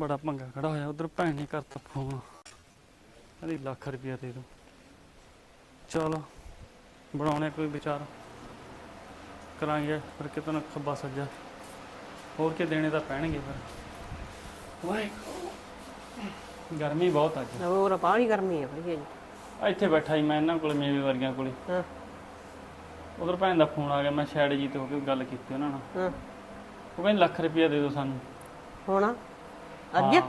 ਬੜਾ ਪੰਗਾ ਖੜਾ ਹੋਇਆ ਉਧਰ ਭੈਣ ਨੇ ਕਰਤਾ ਫੋਨ ਕਹਿੰਦੀ ਲੱਖ ਰੁਪਇਆ ਦੇ ਦੋ ਚਲ ਬਣਾਉਣੇ ਕੋਈ ਵਿਚਾਰ। ਕਰਾਂਗੇ ਫਿਰ ਕਿਤੇ ਨਾ ਖੱਬਾ ਸੱਜਾ। ਹੋਰ ਕੀ ਦੇਣੇ ਤਾਂ ਪੈਣਗੇ ਫਿਰ। ਵਾਹਿ ਗਰਮੀ ਬਹੁਤ ਅੱਜ। ਹੋਰ ਬਾਹਲੀ ਗਰਮੀ ਆ ਭਈ ਇੱਥੇ ਬੈਠਾ ਸੀ ਮੈਂ ਇਹਨਾਂ ਕੋਲ ਮੇਵੇ ਵਰਗਿਆਂ ਕੋਲੇ। ਹਾਂ। ਉਧਰ ਭੈਣ ਦਾ ਫੋਨ ਆ ਗਿਆ ਮੈਂ ਸ਼ੈਡ ਜੀ ਤੇ ਹੋ ਕੇ ਗੱਲ ਕੀਤੀ ਉਹਨਾਂ ਨਾਲ। ਹਾਂ। ਉਹ ਕਹਿੰਦੀ ਲੱਖ ਰੁਪਇਆ ਦੇ ਦਿਓ ਸਾਨੂੰ। ਹੁਣ। ਅੱਜ ਹਾਂ,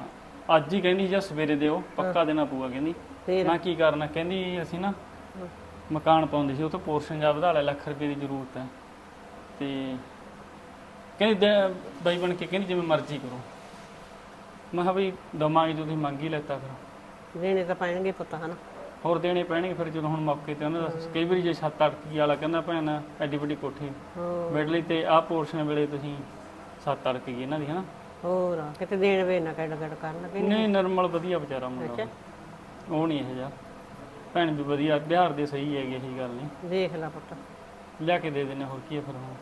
ਅੱਜ ਹੀ ਕਹਿੰਦੀ ਜਾਂ ਸਵੇਰੇ ਦਿਓ ਪੱਕਾ ਦੇਣਾ ਪਊਗਾ ਕਹਿੰਦੀ। ਮੈਂ ਕੀ ਕਰਨਾ ਕਹਿੰਦੀ ਅਸੀਂ ਨਾ ਮਕਾਨ ਪਾਉਂਦੇ ਸੀ ਉਹ ਤੋਂ ਪੋਰਸ਼ਨ ਜਾ ਵਧਾ ਲਿਆ ਲੱਖ ਰੁਪਏ ਦੀ ਜ਼ਰੂਰਤ ਹੈ। ਤੇ ਕਹਿੰਦੀ ਬਾਈ ਬਣ ਕੇ ਕਹਿੰਦੀ ਜਿਵੇਂ ਮਰਜ਼ੀ ਕਰੋ। ਮੈਂ ਕਿਹਾ ਵੀ ਦਵਾਂਗੇ ਜੋ ਤੁਸੀਂ ਮੰਗ ਹੀ ਲੈਤਾ ਫਿਰ। ਦੇਣੇ ਤਾਂ ਪੈਣਗੇ ਪੁੱਤ ਹਨਾ? ਹੋਰ ਦੇਣੇ ਪੈਣਗੇ ਫਿਰ ਜਦੋਂ ਹੁਣ ਮੌਕੇ ਤੇ ਉਹਨਾਂ ਦਾ ਕਈ ਵਾਰੀ ਜੇ ਛੱਤ ਅੜਕੀ ਵਾਲਾ ਕਹਿੰਦਾ ਭੈਣ ਐਡੀ ਵੱਡੀ ਕੋਠੀ। ਹੋਰ ਮਿਡ ਲਈ ਤੇ ਆਹ ਪੋਰਸ਼ਨ ਵੇਲੇ ਤੁਸੀਂ ਛੱਤ ਅੜਕ ਗਈ ਇਹਨਾਂ ਦੀ ਹਨਾ? ਹੋਰ ਕਿਤੇ ਦੇਣ ਵੇ ਨਾ ਕਿਹੜਾ ਕਿਹੜਾ ਕਰਨ ਲੱਗੇ ਨਹੀਂ ਨਰਮਲ ਵਧੀਆ ਵਿਚਾਰਾ ਮੁੰਡਾ ਅੱਛਾ। ਉਹ। ਉਹ ਨਹੀਂ ਇਹ ਜਿਹਾ। ਭੈਣ ਵੀ ਵਧੀਆ ਬਿਹਾਰ ਦੇ ਸਹੀ ਹੈਗੇ ਇਹੀ ਗੱਲ ਨਹੀਂ। ਦੇਖ ਲੈ ਪੁੱਤ। ਲਿਆ ਕੇ ਦੇ ਦੇਣੇ ਹੋਰ ਕੀ ਹੈ ਫਿਰ ਹੁਣ।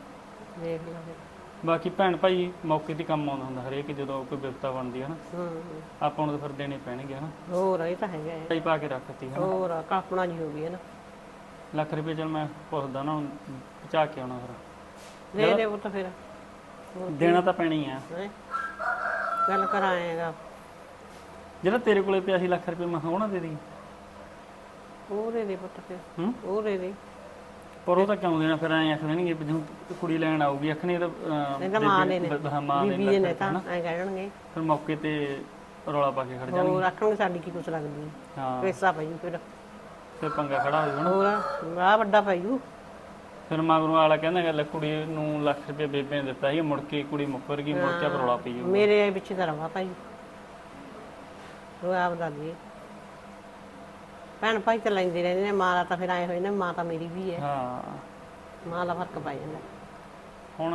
ਦੇਖ ਲੈ ਬਾਕੀ ਭੈਣ ਭਾਈ ਮੌਕੇ ਤੇ ਕੰਮ ਆਉਂਦਾ ਹੁੰਦਾ ਹਰੇਕ ਜਦੋਂ ਕੋਈ ਬਿਪਤਾ ਬਣਦੀ ਹੈ ਨਾ। ਹੂੰ। ਆਪਾਂ ਨੂੰ ਤਾਂ ਫਿਰ ਦੇਣੇ ਪੈਣਗੇ ਹਨਾ। ਹੋਰ ਇਹ ਤਾਂ ਹੈਗਾ ਹੈ। ਸਹੀ ਪਾ ਕੇ ਰੱਖਤੀ ਹਨਾ। ਹੋਰ ਕਾਪਣਾ ਜੀ ਹੋ ਗਈ ਹੈ ਨਾ। ਲੱਖ ਰੁਪਏ ਚਲ ਮੈਂ ਪੁੱਛਦਾ ਨਾ ਪਹੁੰਚਾ ਕੇ ਆਉਣਾ ਫਿਰ। ਦੇ ਦੇ ਪੁੱਤ ਫਿਰ। ਦੇਣਾ ਤਾਂ ਪੈਣੀ ਆ। ਹੈਂ? ਗੱਲ ਕਰਾਏਗਾ। ਜਿਹੜਾ ਤੇਰੇ ਕੋਲੇ ਪਿਆ ਸੀ ਲੱਖ ਰੁਪਏ ਮੈਂ ਕਿਹਾ ਉਹ ਨਾ ਦੇ ਦੀ ਉਹ ਦੇ ਪੁੱਤ ਫਿਰ। ਹੂੰ? ਉਹ ਦੇ। ਪਰ ਉਹ ਤਾਂ ਕਿਉਂ ਦੇਣਾ ਫਿਰ ਐਂ ਆਖ ਦੇਣਗੇ ਵੀ ਜਦੋਂ ਕੁੜੀ ਲੈਣ ਆਊਗੀ ਆਖਣੀ ਤਾਂ ਅਹ, ਇਹ ਤਾਂ ਮਾਂ ਨੇ ਨੇ। ਬੇਬੇ- ਹਾਂ, ਮਾਂ ਨੇ ਬੀਬੀ ਲੱਖ ਨੇ ਤਾਂ ਹਨਾ। ਐ ਕਹਿਣਗੇ ਫਿਰ ਮੌਕੇ ਤੇ ਰੌਲਾ ਪਾ ਕੇ ਖੜ ਜਾਣਗੇ। ਹੋਰ ਆਖਣਗੇ ਸਾਡੀ ਕੀ ਕੁਛ ਲੱਗਦੀ। ਹੈ। ਪੈਸਾ ਪਈ ਫਿਰ। ਫਿਰ ਪੰਗਾ ਖੜਾ ਹੋ ਜਾਣਾ ਹੋਰ ਆ ਵੱਡਾ ਪਈੂ ਫਿਰ ਮਗਰੋਂ ਵਾਲਾ ਕਹਿੰਦਾ ਗੱਲ ਕੁੜੀ ਨੂੰ ਲੱਖ ਰੁਪਏ ਬੇਬੇ ਨੇ ਦਿੱਤਾ ਸੀ ਮੁੜ ਕੇ ਕੁੜੀ ਮੁੱਕਰ ਗਈ ਮੁੜ ਕੇ ਰੌਲਾ ਪਈ ਜਾਊ ਮੇਰੇ ਪਿੱਛੇ ਤਾਂ ਰਵਾ ਭਾਈ। ਉਹ ਆਪ ਦਾਦੀ ਭੈਣ ਭਾਈ ਤਾਂ ਲੈਂਦੇ ਰਹਿੰਦੇ ਨੇ ਮਾਂ ਦਾ ਤਾਂ ਫਿਰ ਆਏ ਹੋਏ ਨੇ ਮਾਂ ਤਾਂ ਮੇਰੀ ਵੀ ਹੈ। ਹਾਂ। ਮਾਂ ਦਾ ਫ਼ਰਕ ਪੈ ਜਾਂਦਾ। ਹੁਣ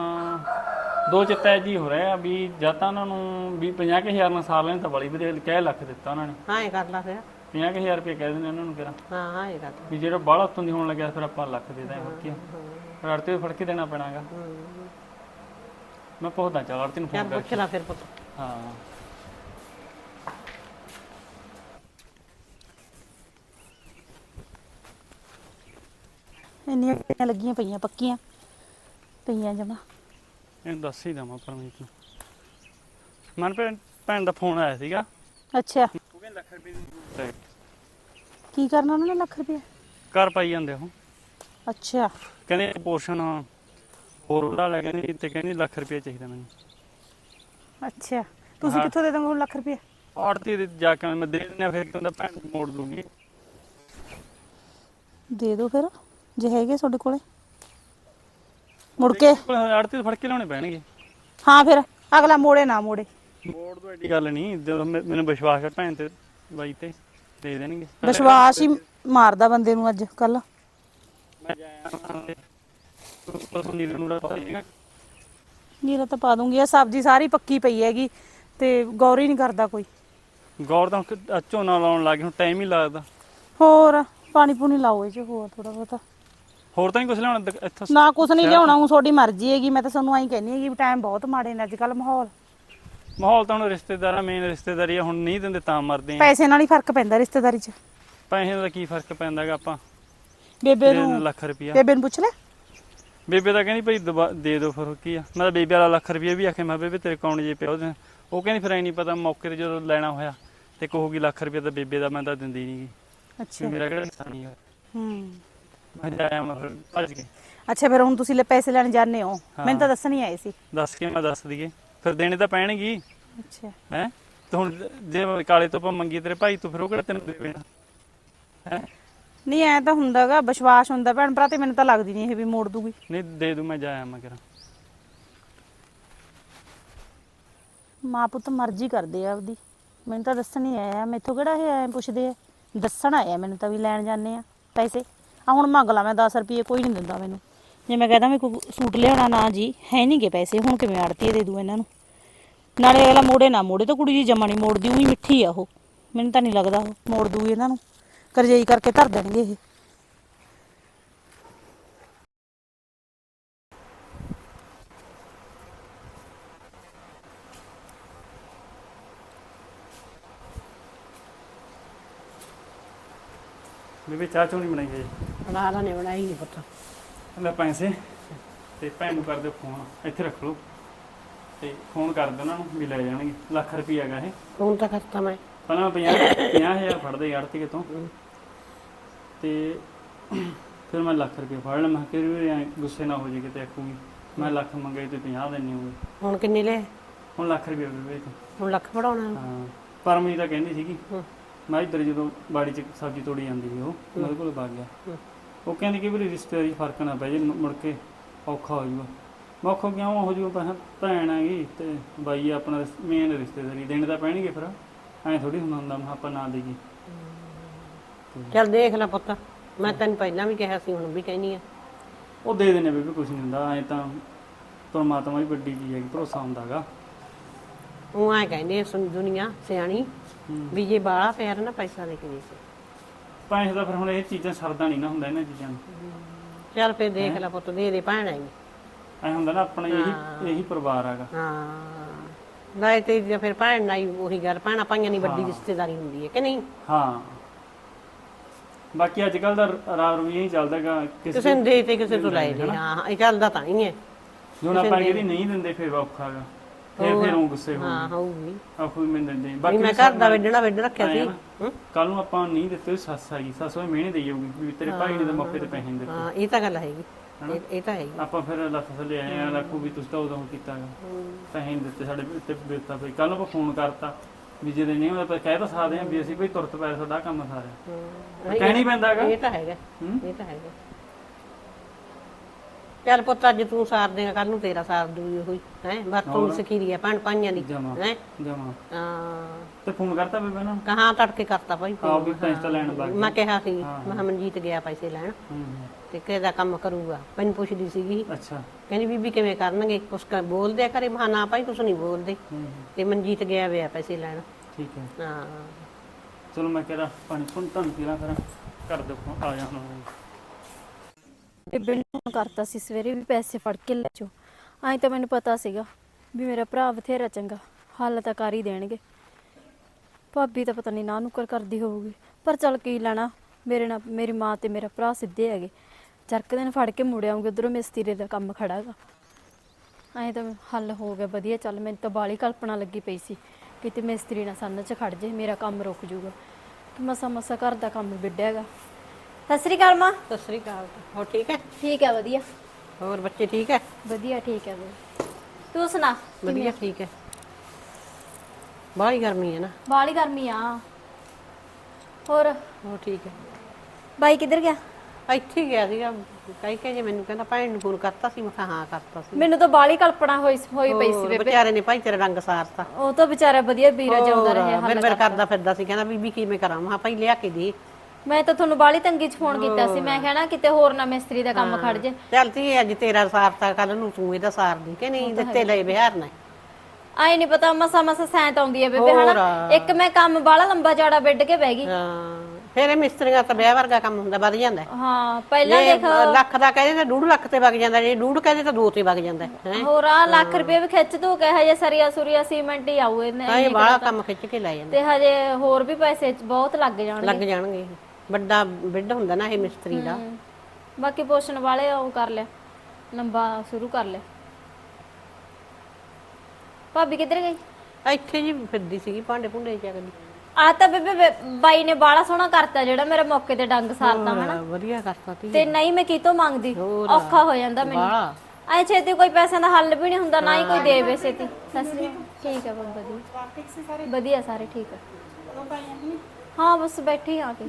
ਦੋ ਚਿੱਤਾ ਜੀ ਹੋ ਰਿਹਾ ਵੀ ਜਾਂ ਤਾਂ ਉਹਨਾਂ ਨੂੰ ਵੀ 50000 ਨਾਲ ਸਾਰ ਲੈਣ ਤਾਂ ਬੜੀ ਵਧੀਆ ਕਹਿ ਲੱਖ ਦਿੱਤਾ ਉਹਨਾਂ ਨੇ। ਹਾਂ ਇਹ ਕਰ ਲਾ ਫਿਰ। 50000 ਰੁਪਏ ਕਹਿ ਦਿੰਦੇ ਉਹਨਾਂ ਨੂੰ ਕਿਰਾ ਹਾਂ ਹਾਂ ਇਹ ਕਰ ਲਾ। ਵੀ ਜਿਹੜਾ ਬਾਹਲਾ ਉੱਤੋਂ ਦੀ ਹੋਣ ਲੱਗਿਆ ਫਿਰ ਆਪਾਂ ਲੱਖ ਦੇ ਦਾਂਗੇ ਹੋਰ ਕੀ ਆ। ਫਿਰ ਅੜਤੇ ਵੀ ਫੜ ਕੇ ਦੇਣਾ ਪੈਣਾਗਾ। ਮੈਂ ਪੁੱਛਦਾ ਚੱਲ ਅੜਤੇ ਨੂੰ ਚੱਲ ਫੋਨ ਕਰ ਲਾ ਫਿਰ ਪੁੱਤ। ਹਾਂ। ਇੰਨੀਆਂ ਲੱਗੀਆਂ ਪਈਆਂ ਪੱਕੀਆਂ ਪਈਆਂ ਜਮਾ। ਇਹਨੂੰ ਦੱਸ ਹੀ ਦਵਾਂ ਪਰਮੀਤ ਨੂੰ। ਮਨ ਭੈਣ ਦਾ ਫੋਨ ਆਇਆ ਸੀਗਾ। ਅੱਛਾ। ਕੀ ਕਰਨਾ ਉਹਨਾਂ ਨੇ ਲੱਖ ਰੁਪਏ? ਘਰ ਪਾਈ ਜਾਂਦੇ ਉਹ। ਅੱਛਾ। ਕਹਿੰਦੇ ਪੋਰਸ਼ਨ ਹੋਰ ਉਹਦਾ ਲੈ ਕਹਿੰਦੀ ਤੇ ਕਹਿੰਦੀ ਲੱਖ ਰੁਪਏ ਚਾਹੀਦਾ ਮੈਨੂੰ। ਅੱਛਾ। ਤੁਸੀਂ ਹਾਂ। ਕਿੱਥੋਂ ਦੇ ਦੋਗੇ ਲੱਖ ਰੁਪਏ? ਆੜਤੀ ਦੇ ਜਾ ਕੇ ਮੈਂ ਦੇ ਦਿੰਦਾ ਫਿਰ ਕਹਿੰਦਾ ਭੈਣ ਨੂੰ ਮੋੜ ਦੂੰਗੀ। ਦੇ ਦਿਓ ਫਿਰ ਜੇ ਹੈਗੇ ਤੁਹਾਡੇ ਕੋਲੇ। ਮੁੜ ਕੇ? ਆੜਤੀ ਫੜ ਕੇ ਲਾਉਣੇ ਪੈਣਗੇ। ਹਾਂ ਫਿਰ ਅਗਲਾ ਮੋੜੇ ਨਾ ਮੋੜੇ। ਮੋੜ ਤੋਂ ਐਡੀ ਗੱਲ ਨਹੀਂ ਜਦੋਂ ਮੈਂ- ਮੈਨੂੰ ਵਿਸ਼ਵਾਸ ਹੈ ਭੈਣ ਤੇ ਬਾਈ ਤੇ ਦੇ ਦੇਣਗੇ। ਵਿਸ਼ਵਾਸ ਹੀ ਮਾਰਦਾ ਬੰਦੇ ਨੂੰ ਅੱਜ ਕੱਲ ਮੈਂ ਜਾਇਆ ਨੂੰ ਨੀਰਾ ਤਾਂ ਪਾ ਦੂੰਗੀ ਇਹ ਸਬਜ਼ੀ ਸਾਰੀ ਪੱਕੀ ਪਈ ਹੈਗੀ ਤੇ ਗੌਰ ਹੀ ਨਹੀਂ ਕਰਦਾ ਕੋਈ। ਗੌਰ ਤਾਂ ਹੁਣ ਕ- ਝੋਨਾ ਲਾਉਣ ਲੱਗੇ ਹੁਣ ਟਾਈਮ ਹੀ ਲੱਗਦਾ। ਹੋਰ ਪਾਣੀ ਪੂਣੀ ਲਾਓ ਇਹ ਚ ਹੋਰ ਥੋੜਾ ਬਹੁਤਾ। ਹੋਰ ਤਾਂ ਨਹੀਂ ਕੁਝ ਲਿਆਉਣਾ ਦ- ਇੱਥੋਂ ਨਾ ਕੁਛ ਨਹੀਂ ਲਿਆਉਣਾ ਹੁਣ ਤੁਹਾਡੀ ਮਰਜ਼ੀ ਹੈਗੀ ਮੈਂ ਤਾਂ ਤੁਹਾਨੂੰ ਐਂ ਕਹਿੰਦੀ ਹੈਗੀ ਵੀ ਟਾਈਮ ਬਹੁਤ ਮਾੜੇ ਨੇ ਅੱਜ ਕੱਲ ਮਾਹੌਲ। ਮਾਹੌਲ ਤਾਂ ਹੁਣ ਰਿਸ਼ਤੇਦਾਰਾਂ ਮੇਨ ਰਿਸ਼ਤੇਦਾਰੀ ਆ, ਹੁਣ ਨਹੀਂ ਦਿੰਦੇ ਤਾਂ ਮਰਦੇ ਆ। ਪੈਸੇ ਨਾਲ ਹੀ ਫ਼ਰਕ ਪੈਂਦਾ ਰਿਸ਼ਤੇਦਾਰੀ 'ਚ। ਪੈਸੇ ਦਾ ਕੀ ਫ਼ਰਕ ਪੈਂਦਾ ਹੈਗਾ ਆਪਾਂ। ਬੇਬੇ ਦੇ ਦਿੰਦੇ ਨੂੰ ਲੱਖ ਰੁਪਇਆ ਬੇਬੇ ਨੂੰ ਪੁੱਛ ਲੈ। ਬੇਬੇ ਤਾਂ ਕਹਿੰਦੀ ਭਾਈ ਦਬਾ- ਦੇ ਦਿਓ ਫਿਰ ਕੀ ਆ। ਮੈਂ ਤਾਂ ਬੇਬੇ ਵਾਲਾ ਲੱਖ ਰੁਪਇਆ ਵੀ ਆਖਿਆ ਮੈਂ ਬੇਬੇ ਤੇਰੇ ਅਕਾਊਂਟ 'ਚ ਪਿਆ ਉਹਦੇ ਉਹ ਕਹਿੰਦੀ ਫਿਰ ਐ ਨਹੀਂ ਪਤਾ ਮੌਕੇ ਤੇ ਜਦੋਂ ਲੈਣਾ ਹੋਇਆ ਤੇ ਕਹੂਗੀ ਲੱਖ ਰੁਪਇਆ ਤਾਂ ਬੇਬੇ ਦਾ ਮੈਂ ਤਾਂ ਦਿੰਦੀ ਨਹੀਂਗੀ ਅੱਛਾ। ਮੇਰਾ ਕਿਹੜਾ ਹਿੱਸਾ ਨਹੀਂ ਹੈ ਹੂੰ। ਮੈਂ ਜਾਇਆ ਮੈਂ ਫਿਰ ਭੱਜ ਕੇ ਅੱਛਾ ਫਿਰ ਹੁਣ ਤੁਸੀਂ ਲੈ ਪੈਸੇ ਲੈਣ ਜਾਂਦੇ ਹੋ। ਮੈਨੂੰ ਤਾਂ ਦੱਸਣ ਹੀ ਆਏ ਸੀ। ਦੱਸ ਕੇ ਮੈਂ ਦੱਸ ਦਈਏ। ਫਿਰ ਦੇਣੇ ਤਾਂ ਪੈਣਗੇ। ਅੱਛਾ। ਹੈ? ਤੇ ਹੁਣ ਜੇ ਕਾਲੇ ਤੋਂ ਆਪਾਂ ਮੰਗੀ ਤੇਰੇ ਭਾਈ ਤੋਂ ਫਿਰ ਉਹ ਕਿਹੜਾ ਤੈਨੂੰ ਦੇਵੇਗਾ ਹੈ? ਨਹੀਂ ਐ ਤਾਂ ਹੁੰਦਾਗਾ ਵਿਸ਼ਵਾਸ ਹੁੰਦਾ ਭੈਣ ਭਰਾ ਤੇ ਮੈਨੂੰ ਤਾਂ ਲੱਗਦੀ ਨਹੀਂ ਇਹ ਵੀ ਮੋੜ ਦੂਗੀ। ਨਹੀਂ ਦੇ ਦੂੰ ਮੈਂ ਜਾਇਆ ਮੈਂ ਕਰਾਂ ਮਾਂ ਪੁੱਤ ਮਰਜ਼ੀ ਕਰਦੇ ਆ ਆਪਦੀ। ਮੈਨੂੰ ਤਾਂ ਦੱਸਣ ਹੀ ਆਇਆ ਮੈਥੋਂ ਕਿਹੜਾ ਇਹ ਐ ਪੁੱਛਦੇ ਆ? ਦੱਸਣ ਆਇਆ ਮੈਨੂੰ ਤਾਂ ਵੀ ਲੈਣ ਜਾਂਦੇ ਆ ਪੈਸੇ। ਆ ਹੁਣ ਮੰਗ ਲਾ ਮੈਂ 10 ਰੁਪਏ ਕੋਈ ਨਹੀਂ ਦਿੰਦਾ ਮੈਨੂੰ। ਜੇ ਮੈਂ ਕਹਦਾ ਮੈਂ ਕੋਈ ਸੂਟ ਲਿਆਉਣਾ ਨਾ ਜੀ ਹੈ ਨਹੀਂਗੇ ਪੈਸੇ ਹੁਣ ਕਿਵੇਂ ਆੜਤੀ ਦੇ ਦੂ ਇਹਨਾਂ ਨੂੰ? ਨਾਲੇ ਅਗਲਾ ਮੋੜੇ ਨਾ ਮੋੜੇ ਤਾਂ ਕੁੜੀ ਜੀ ਜਮਾ ਨਹੀਂ ਮੋੜਦੀ ਉਹੀ ਮਿੱਠੀ ਆ ਉਹ। ਮੈਨੂੰ ਤਾਂ ਨਹੀਂ ਲੱਗਦਾ ਉਹ ਮੋੜ ਦੂ ਇਹਨਾਂ ਨੂੰ। ਕਰਜਾਈ ਕਰਕੇ ਧਰ ਦੇਣਗੇ ਇਹ। ਬੀਬੀ ਚਾਹ ਚੋਂ ਨਹੀਂ ਬਣਾਈ ਹੈ ਬਣਾ ਲਾ ਨੇ ਬਣਾਈ ਨਹੀਂ ਪੁੱਤ। ਲੈ ਪੈਸੇ ਤੇ ਭੈਣ ਨੂੰ ਕਰ ਦਿਓ ਫੋਨ। ਇੱਥੇ ਰੱਖ ਲਓ। ਤੇ ਫੋਨ ਕਰ ਦਿਓ ਉਹਨਾਂ ਨੂੰ ਵੀ ਲੈ ਜਾਣਗੇ। ਲੱਖ ਰੁਪਈਆ ਹੈਗਾ ਇਹ। ਫੋਨ ਤਾਂ ਕਰਤਾ ਮੈਂ। ਪਹਿਲਾਂ 50 50000 ਫੜਦੇ ਆੜਤੀ ਤੋਂ। ਤੇ ਫਿਰ ਮੈਂ ਲੱਖ ਰੁਪਏ ਫੜ ਲਿਆ ਮੈਂ ਕਿਹਾ ਕਿ ਵੀ ਐਂ ਗੁੱਸੇ ਨਾ ਹੋ ਜੇ ਕਿਤੇ ਆਖੂਗੀ। ਮੈਂ ਲੱਖ ਮੰਗੇ ਤੇ 50 ਦੇਣੇ ਹੋਗੇ ਹੁਣ ਕਿੰਨੇ ਲੈ ਹੁਣ ਲੱਖ ਰੁਪਏ ਬੇਬੇ ਤੋਂ ਹੁਣ ਲੱਖ ਪੜਾਉਣਾ ਹਾਂ। ਪਰਮੀ ਤਾਂ ਕਹਿੰਦੀ ਸੀਗੀ। ਹੂੰ। ਮੈਂ ਇੱਧਰ ਜਦੋਂ ਬਾੜੀ 'ਚ ਸਬਜ਼ੀ ਤੋੜੀ ਜਾਂਦੀ ਸੀ ਉਹ ਮੈਂ ਉਹਦੇ ਕੋਲ ਵਗ ਗਿਆ। ਹੂੰ। ਉਹ ਕਹਿੰਦੀ ਕਿ ਵੀ ਰਿਸ਼ਤੇਦਾਰੀ ਫ਼ਰਕ ਨਾ ਪੈ ਜੇ ਮੁ- ਮੁੜ ਕੇ ਔਖਾ ਹੋ ਜਾਊਗਾ। ਮੈਂ ਔਖਾ ਕਿਉਂ ਹੋ ਮੈਂ ਕਿਹਾ ਭੈਣ ਹੈਗੀ ਤੇ ਬਾਈ ਆਪਣਾ ਮੇਨ ਰਿਸ਼ਤੇਦਾਰੀ ਦੇਣ ਤਾਂ ਪੈਣਗੇ ਫਿਰ। ਐਂ ਥੋੜੀ ਹੁੰਦਾ ਹੁੰਦਾ ਮੈਂ ਕਿਹਾ ਆਪਾਂ ਨਾ ਦੇਈਏ। ਚੱਲ ਦੇਖ ਲੈ ਪੁੱਤ ਮੈਂ ਤੈਨੂੰ ਪਹਿਲਾਂ ਵੀ ਕਿਹਾ ਸੀ ਹੁਣ ਵੀ ਕਹਿਨੀ ਆ। ਉਹ ਦੇ ਦੇਣੇ ਬੇਬੀ ਕੁਝ ਨਹੀਂ ਹੁੰਦਾ ਐਂ ਤਾਂ ਪਰਮਾਤਮਾ ਦੀ ਵੱਡੀ ਚੀਜ਼ ਹੈਗੀ ਭਰੋਸਾ ਹੁੰਦਾਗਾ ਉਹ ਐ ਕਹਿੰਦੇ ਸੁਣ ਦੁਨੀਆ ਸਿਆਣੀ ਵੀ ਜੇ ਬਾਹਲਾ ਪਿਆਰ ਨਾ ਪੈਸਾ ਦੇ ਕੇ ਦੇ ਸੀ। ਪੈਸੇ ਦਾ ਫਿਰ ਹੁਣ ਇਹ ਚੀਜ਼ਾਂ ਸਰਦਾ ਨਹੀਂ ਨਾ ਹੁੰਦਾ ਇਹਨਾਂ ਚੀਜ਼ਾਂ ਨੂੰ। ਚੱਲ ਫੇਰ ਦੇਖ ਲੈ ਪੁੱਤ ਦੇ ਦੇ ਭੈਣ ਆਈ। ਐਂ ਹੁੰਦਾ ਨਾ ਆਪਣਾ ਇਹੀ ਇਹੀ ਪਰਿਵਾਰ ਹੈਗਾ। ਹਾਂ। ਨਹੀਂ ਤੇ ਜੇ ਫਿਰ ਭੈਣ ਨਾਲ ਹੀ ਉਹੀ ਗੱਲ ਭੈਣਾਂ ਭਾਈਆਂ ਦੀ ਵੱਡੀ ਰਿਸ਼ਤੇਦਾਰੀ ਹੁੰਦੀ ਹੈ ਕਿ ਨਹੀਂ? ਹਾਂ। ਬਾਕੀ ਅੱਜ ਕੱਲ ਦਾ ਰਾਰ ਵੀ ਇਹੀ ਚੱਲਦਾਗਾ ਕਿਸੇ ਕਿਸੇ ਨੂੰ ਦੇ ਤੇ ਕਿਸੇ ਤੋਂ ਲੈ ਲੈ ਹਾਂ ਇਹ ਚੱਲਦਾ ਤਾਂ ਹੀ ਹੈ। ਹੁਣ ਆਪਾਂ ਜਿਹੜੀ ਨਹੀਂ ਦਿੰਦੇ ਫਿਰ ਔਖਾਗਾ ਫਿਰ ਫਿਰ ਉਹ ਗੁੱਸੇ ਹੋ ਹਾਂ ਹੋਊਗੀ। ਵੀ ਮੈਂ ਦਿੰਦੇ। ਬਾਕੀ ਮੈਂ ਘਰ ਦਾ ਵੇਡਣਾ ਵੇਡ ਰੱਖਿਆ ਸੀ। ਹੂੰ? ਕੱਲ ਨੂੰ ਆਪਾਂ ਨਹੀਂ ਦਿੱਤੇ ਉਹ ਸੱਸ ਆਈ। ਸੱਸ ਉਹ ਮਿਹਣੇ ਦੇਈ ਜਾਊਗੀ ਵੀ ਤੇਰੇ ਭਾਈ ਨੇ ਤਾਂ ਮੌਕੇ ਤੇ ਪੈਸੇ ਨਹੀਂ ਦਿੱਤੇ। ਹਾਂ ਇਹ ਤਾਂ ਗੱਲ ਹੈਗੀ। ਇਹ- ਇਹ ਤਾਂ ਹੈਗੀ। ਆਪਾਂ ਫਿਰ ਲੱਖ ਥੱਲੇ ਆਏ ਆ ਲੱਖੂ ਵੀ ਤੁਸੀਂ ਤਾਂ ਉਦੋਂ ਕੀਤਾਗਾ ਪੈਸੇ ਨਹੀਂ ਦਿੱਤੇ ਸਾਡੇ ਉੱਤੇ ਬੇਤਾ ਪਈ ਕੱਲ ਨੂੰ ਆਪਾਂ ਫੋਨ ਕਰਤਾ। ਵੀ ਜੇ ਨਹੀਂ ਹੁੰਦਾ ਪਰ ਕਹਿ ਤਾਂ ਸਕਦੇ ਆ ਵੀ ਅਸੀਂ ਕੋਈ ਤੁਰਤ ਪੈ ਸਾਡਾ ਕੰਮ ਸਾਰਾ। ਹਾਂ, ਕਹਿਣੀ ਪੈਂਦਾਗਾ ਇਹ ਤਾਂ ਹੈਗਾ। ਹੂੰ? ਇਹ ਤਾਂ ਹੈਗਾ। ਚੱਲ ਪੁੱਤ ਅੱਜ ਤੂੰ ਸਾਰ ਦੇਗਾ ਕੱਲ ਨੂੰ ਤੇਰਾ ਸਾਰ ਦੂਈ ਹੋਈ ਹੈ ਵਰਤੋਂ ਸਖੀਰੀ ਹੈ ਭੈਣ ਪਾਈਆਂ ਦੀ ਜਮਾ ਹੈ। ਜਮਾ। ਹਾਂ। ਤੇ ਫੋਨ ਕਰਤਾ ਬੇਬੇ ਨੂੰ ਕਹਾਂ ਤੜਕੇ ਕਰਤਾ ਭਾਈ ਵੀ ਪੈਸੇ ਲੈਣ ਮੈਂ ਕਿਹਾ ਸੀ ਮੈਂ ਕਿਹਾ ਮਨਜੀਤ ਗਿਆ ਪੈਸੇ ਲੈਣ। ਤੇ ਕਿਹਦਾ ਕੰਮ ਕਰੂਗਾ? ਮੈਨੂੰ ਪੁੱਛਦੀ ਸੀਗੀ। ਅੱਛਾ। ਕਹਿੰਦੀ ਬੀਬੀ ਕਿਵੇਂ ਕਰਨਗੇ? ਕੁਛ ਬੋਲਦੇ ਆ ਘਰੇ? ਮਹਾ ਨਾ ਭਾਈ ਕੁਛ ਨਹੀਂ ਬੋਲਦੇ। ਤੇ ਮਨਜੀਤ ਗਿਆ ਹੋਇਆ ਪੈਸੇ ਲੈਣ। ਠੀਕ ਹੈ। ਹਾਂ। ਚਲੋ ਮੈਂ ਕਿਹੜਾ ਪਾਣੀ ਪੁਣ ਤੁਹਾਨੂੰ ਪੀਣਾ ਫਿਰ ਕਰ ਦੋ ਆ ਜਾ ਹੁਣ। ਬੇਬੇ ਨੂੰ ਫੋਨ ਕਰਤਾ ਸੀ, ਸਵੇਰੇ ਵੀ ਪੈਸੇ ਫੜ ਕੇ ਲੈ ਜਾਓ। ਐਂ ਤਾਂ ਮੈਨੂੰ ਪਤਾ ਸੀਗਾ ਵੀ ਮੇਰਾ ਭਰਾ ਬਥੇਰਾ ਚੰਗਾ, ਹੱਲ ਤਾਂ ਕਰ ਹੀ ਦੇਣਗੇ। ਭਾਬੀ ਤਾਂ ਪਤਾ ਨਹੀਂ ਨਾ ਨੁਕਰ ਕਰਦੀ ਹੋਊਗੀ, ਪਰ ਚੱਲ ਕੀ ਲੈਣਾ, ਮੇਰੇ ਨਾਲ, ਮੇਰੀ ਮਾਂ ਤੇ ਮੇਰਾ ਭਰਾ ਸਿੱਧੇ ਹੈਗੇ। ਚਰਕ ਦਿਨ ਫੜ ਕੇ ਮੁੜ ਆਉਂਗੇ ਉਧਰੋਂ ਮਿਸਤਰੀ ਦਾ ਕੰਮ ਖੜਾ ਹੈਗਾ। ਐਂ ਤਾਂ ਹੱਲ ਹੋ ਗਿਆ, ਵਧੀਆ, ਚੱਲ ਮੈਨੂੰ ਤਾਂ ਬਾਲੀ ਕਲਪਨਾ ਲੱਗੀ ਪਈ ਸੀ ਕਿਤੇ ਮਿਸਤਰੀ ਨਾ ਸੰਨ ਚ ਖੜ ਜੇ, ਮੇਰਾ ਕੰਮ ਰੁਕ ਜਾਊਗਾ। ਤੇ ਮਸਾ ਮਸਾ ਘਰ ਦਾ ਕੰਮ ਵਿੱਢਿਆਗਾ ਸਤਿ ਸ੍ਰੀ ਅਕਾਲ ਮਾਂ। ਸਤਿ ਸ੍ਰੀ ਅਕਾਲ ਹੋ ਠੀਕ ਹੈ? ਠੀਕ ਹੈ ਵਧੀਆ। ਹੋਰ ਬੱਚੇ ਠੀਕ ਹੈ? ਵਧੀਆ ਠੀਕ ਹੈ ਬਈ ਤੂੰ ਸੁਣਾ ਵਧੀਆ ਠੀਕ ਹੈ। ਬਾਹਲੀ ਗਰਮੀ ਹੈ ਨਾ। ਬਾਲੀ ਗਰਮੀ ਆ। ਹੋਰ? ਹੋ ਠੀਕ ਹੈ। ਬਾਈ ਕਿੱਧਰ ਗਿਆ? ਇੱਥੇ ਹੀ ਗਿਆ ਸੀਗਾ। ਕਈ ਕਹੇ ਜੇ ਮੈਨੂੰ ਕਹਿੰਦਾ ਭੈਣ ਨੂੰ ਫੋਨ ਕਰਤਾ ਸੀ ਮੈਂ ਕਿਹਾ ਹਾਂ ਕਰਤਾ ਸੀ। ਮੈਨੂੰ ਤਾਂ ਬਾਲੀ ਕਲਪਨਾ ਹੋਈ ਹੋਈ ਪਈ ਸੀ ਬੇਬੇ। ਵਿਚਾਰੇ ਨੇ ਭਾਈ ਤੇਰਾ ਰੰਗ ਸਾਰਤਾ। ਉਹ ਤਾਂ ਵਿਚਾਰਾ ਵਧੀਆ ਵੀਰਾ ਜਾਉਂਦਾ ਰਿਹਾ ਮੇਰੇ ਮੇਰੇ ਕਰਦਾ ਫਿਰਦਾ ਸੀ ਕਹਿੰਦਾ ਬੀਬੀ ਕਿਵੇਂ ਕਰਾਂ? ਮੈਂ ਕਿਹਾ ਭਾਈ ਲਿਆ ਕੇ ਦੇ। ਮੈਂ ਤਾਂ ਤੁਹਾਨੂੰ ਬਾਲੀ ਤੰਗੀ 'ਚ ਫੋਨ ਕੀਤਾ ਸੀ। ਮੈਂ ਕਹਿਣਾ ਕਿਤੇ ਹੋਰ ਨਾ ਮਿਸਤਰੀ ਦਾ ਕੰਮ ਖੜ ਜੇ। ਚੱਲ ਤੀ ਅੱਜ ਤੇਰਾ ਸਾਰਤਾ ਕੱਲ ਨੂੰ ਤੂੰ ਇਹਦਾ ਸਾਰਦੀ ਕਿ ਨਹੀਂ ਦਿੱਤੇ ਲਏ ਬਿਹਾਰ ਨੇ। ਆਈ ਨਹੀਂ ਪਤਾ ਮਸਾ ਮਸਾ ਸੈਂਤ ਆਉਂਦੀ ਹੈ ਬੇਬੇ ਹਨਾ? ਇੱਕ ਮੈਂ ਕੰਮ ਬਾਲਾ ਲੰਬਾ ਜਾੜਾ ਵਿੱਢ ਕੇ ਬਹਿ ਗਈ। ਹਾਂ ਫਿਰ ਇਹ ਮਿਸਤਰੀਆਂ ਤਾਂ ਵਿਆਹ ਵਰਗਾ ਕੰਮ ਹੁੰਦਾ ਵੱਧ ਜਾਂਦਾ। ਹੈ। ਹਾਂ ਪਹਿਲਾਂ ਜੇ ਦੇਖ ਲੱਖ ਦਾ ਕਹਿੰਦੇ ਤਾਂ 2 ਲੱਖ ਤੇ ਵਗ ਜਾਂਦਾ ਜੇ 2 ਕਹਿੰਦੇ ਤਾਂ 2 ਤੇ ਵਗ ਜਾਂਦਾ ਹੈ? ਹੋਰ ਆ ਲੱਖ ਰੁਪਏ ਵੀ ਖਿੱਚ ਤੂੰ ਕਹੇ ਹਜੇ ਸਰੀਆ ਸੁਰੀਆ ਸੀਮੈਂਟ ਹੀ ਆਊ ਇਹਨੇ ਤਾਂ ਇਹ ਬਾਹਲਾ ਕੰਮ ਖਿੱਚ ਕੇ ਲੈ ਜਾਂਦਾ। ਤੇ ਹਜੇ ਹੋਰ ਵੀ ਪੈਸੇ ਬਹੁਤ ਲੱਗ ਜਾਣਗੇ। ਲੱਗ ਜਾਣਗੇ। ਵੱਡਾ ਬਿੱਡ ਹੁੰਦਾ ਨਾ ਇਹ ਮਿਸਤਰੀ ਦਾ। ਹਮ। ਬਾਕੀ ਪੋਸ਼ਣ ਵਾਲੇ ਉਹ ਕਰ ਲਿਆ ਲੰਬਾ ਸ਼ੁਰੂ ਕਰ ਲਿਆ ਭਾਬੀ ਕਿੱਧਰ ਗਈ? ਇੱਥੇ ਜੀ ਫਿਰਦੀ ਸੀਗੀ ਭਾਂਡੇ ਭੁੰਡੇ ਚੱਕਦੀ ਆ ਤਾਂ ਬੇਬੇ ਬੇ- ਬਾਈ ਨੇ ਬਾਲਾ ਸੋਹਣਾ ਕਰਤਾ ਜਿਹੜਾ ਮੇਰਾ ਮੌਕੇ ਤੇ ਡੰਗ ਸਾਰਤਾ ਹਨਾ? ਵਧੀਆ ਕਰਤਾ ਤੀ ਤੇ ਨਹੀਂ ਮੈਂ ਕੀਤੋਂ ਮੰਗਦੀ। ਔਖਾ ਹੋ ਜਾਂਦਾ ਮੈਨੂੰ। ਬਾਹਲਾ ਐ ਛੇਤੀ ਕੋਈ ਪੈਸਿਆਂ ਦਾ ਹੱਲ ਵੀ ਨਹੀਂ ਹੁੰਦਾ ਨਾ ਹੀ ਕੋਈ ਦੇਵੇ ਛੇਤੀ। ਸਤਿ ਸ੍ਰੀ ਅਕਾਲ। ਠੀਕ ਹੈ ਬਹੁਤ ਵਧੀਆ ਵਧੀਆ ਸਾਰੇ ਠੀਕ ਹੈ ਹਾਂ ਬਸ ਬੈਠੀ ਆ ਕੇ।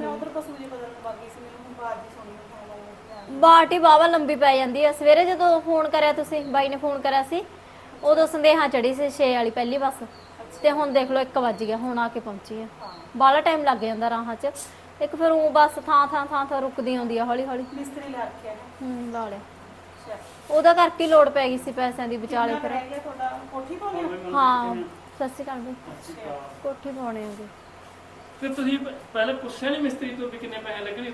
ਬਾਟੀ ਬਾਵਾ ਲੰਬੀ ਪੈ ਜਾਂਦੀ ਆ। ਸਵੇਰੇ ਜਦੋਂ ਫੋਨ ਕਰਿਆ ਤੁਸੀਂ ਬਾਈ ਨੇ ਫੋਨ ਕਰਿਆ ਸੀ ਉਦੋਂ ਸੰਦੇਹਾ ਚੜੀ ਸੀ 6 ਵਾਲੀ ਪਹਿਲੀ ਬੱਸ। ਤੇ ਹੁਣ ਦੇਖ ਲਓ 1 ਵੱਜ ਗਿਆ ਹੁਣ ਆ ਕੇ ਪਹੁੰਚੀ ਆ। ਬਾਲਾ ਟਾਈਮ ਲੱਗ ਜਾਂਦਾ ਰਾਹਾਂ 'ਚ। ਇੱਕ ਫਿਰ ਉਹ ਬੱਸ ਥਾਂ ਥਾਂ ਥਾਂ ਥਾਂ ਰੁਕਦੀ ਆਉਂਦੀ ਆ ਹੌਲੀ ਹੌਲੀ ਮਿਸਤਰੀ ਲਾ ਰੱਖਿਆ ਹੂੰ। ਲਾ ਲਿਆ। ਉਹਦਾ ਕਰਕੇ ਲੋੜ ਪੈ ਗਈ ਸੀ ਪੈਸਿਆਂ ਦੀ ਵਿਚਾਲੇ ਫਿਰ। ਹਾਂ ਸਤਿ ਸ਼੍ਰੀ ਅਕਾਲ ਬਈ। ਕੋਠੀ ਪਾਉਣੇ ਆਗੇ ਤੇ ਤੁਸੀਂ ਪ- ਪਹਿਲੇ ਪੁੱਛਿਆ ਨਹੀਂ ਮਿਸਤਰੀ ਤੋਂ ਵੀ ਕਿੰਨੇ ਪੈਸੇ ਲੱਗਣੇ?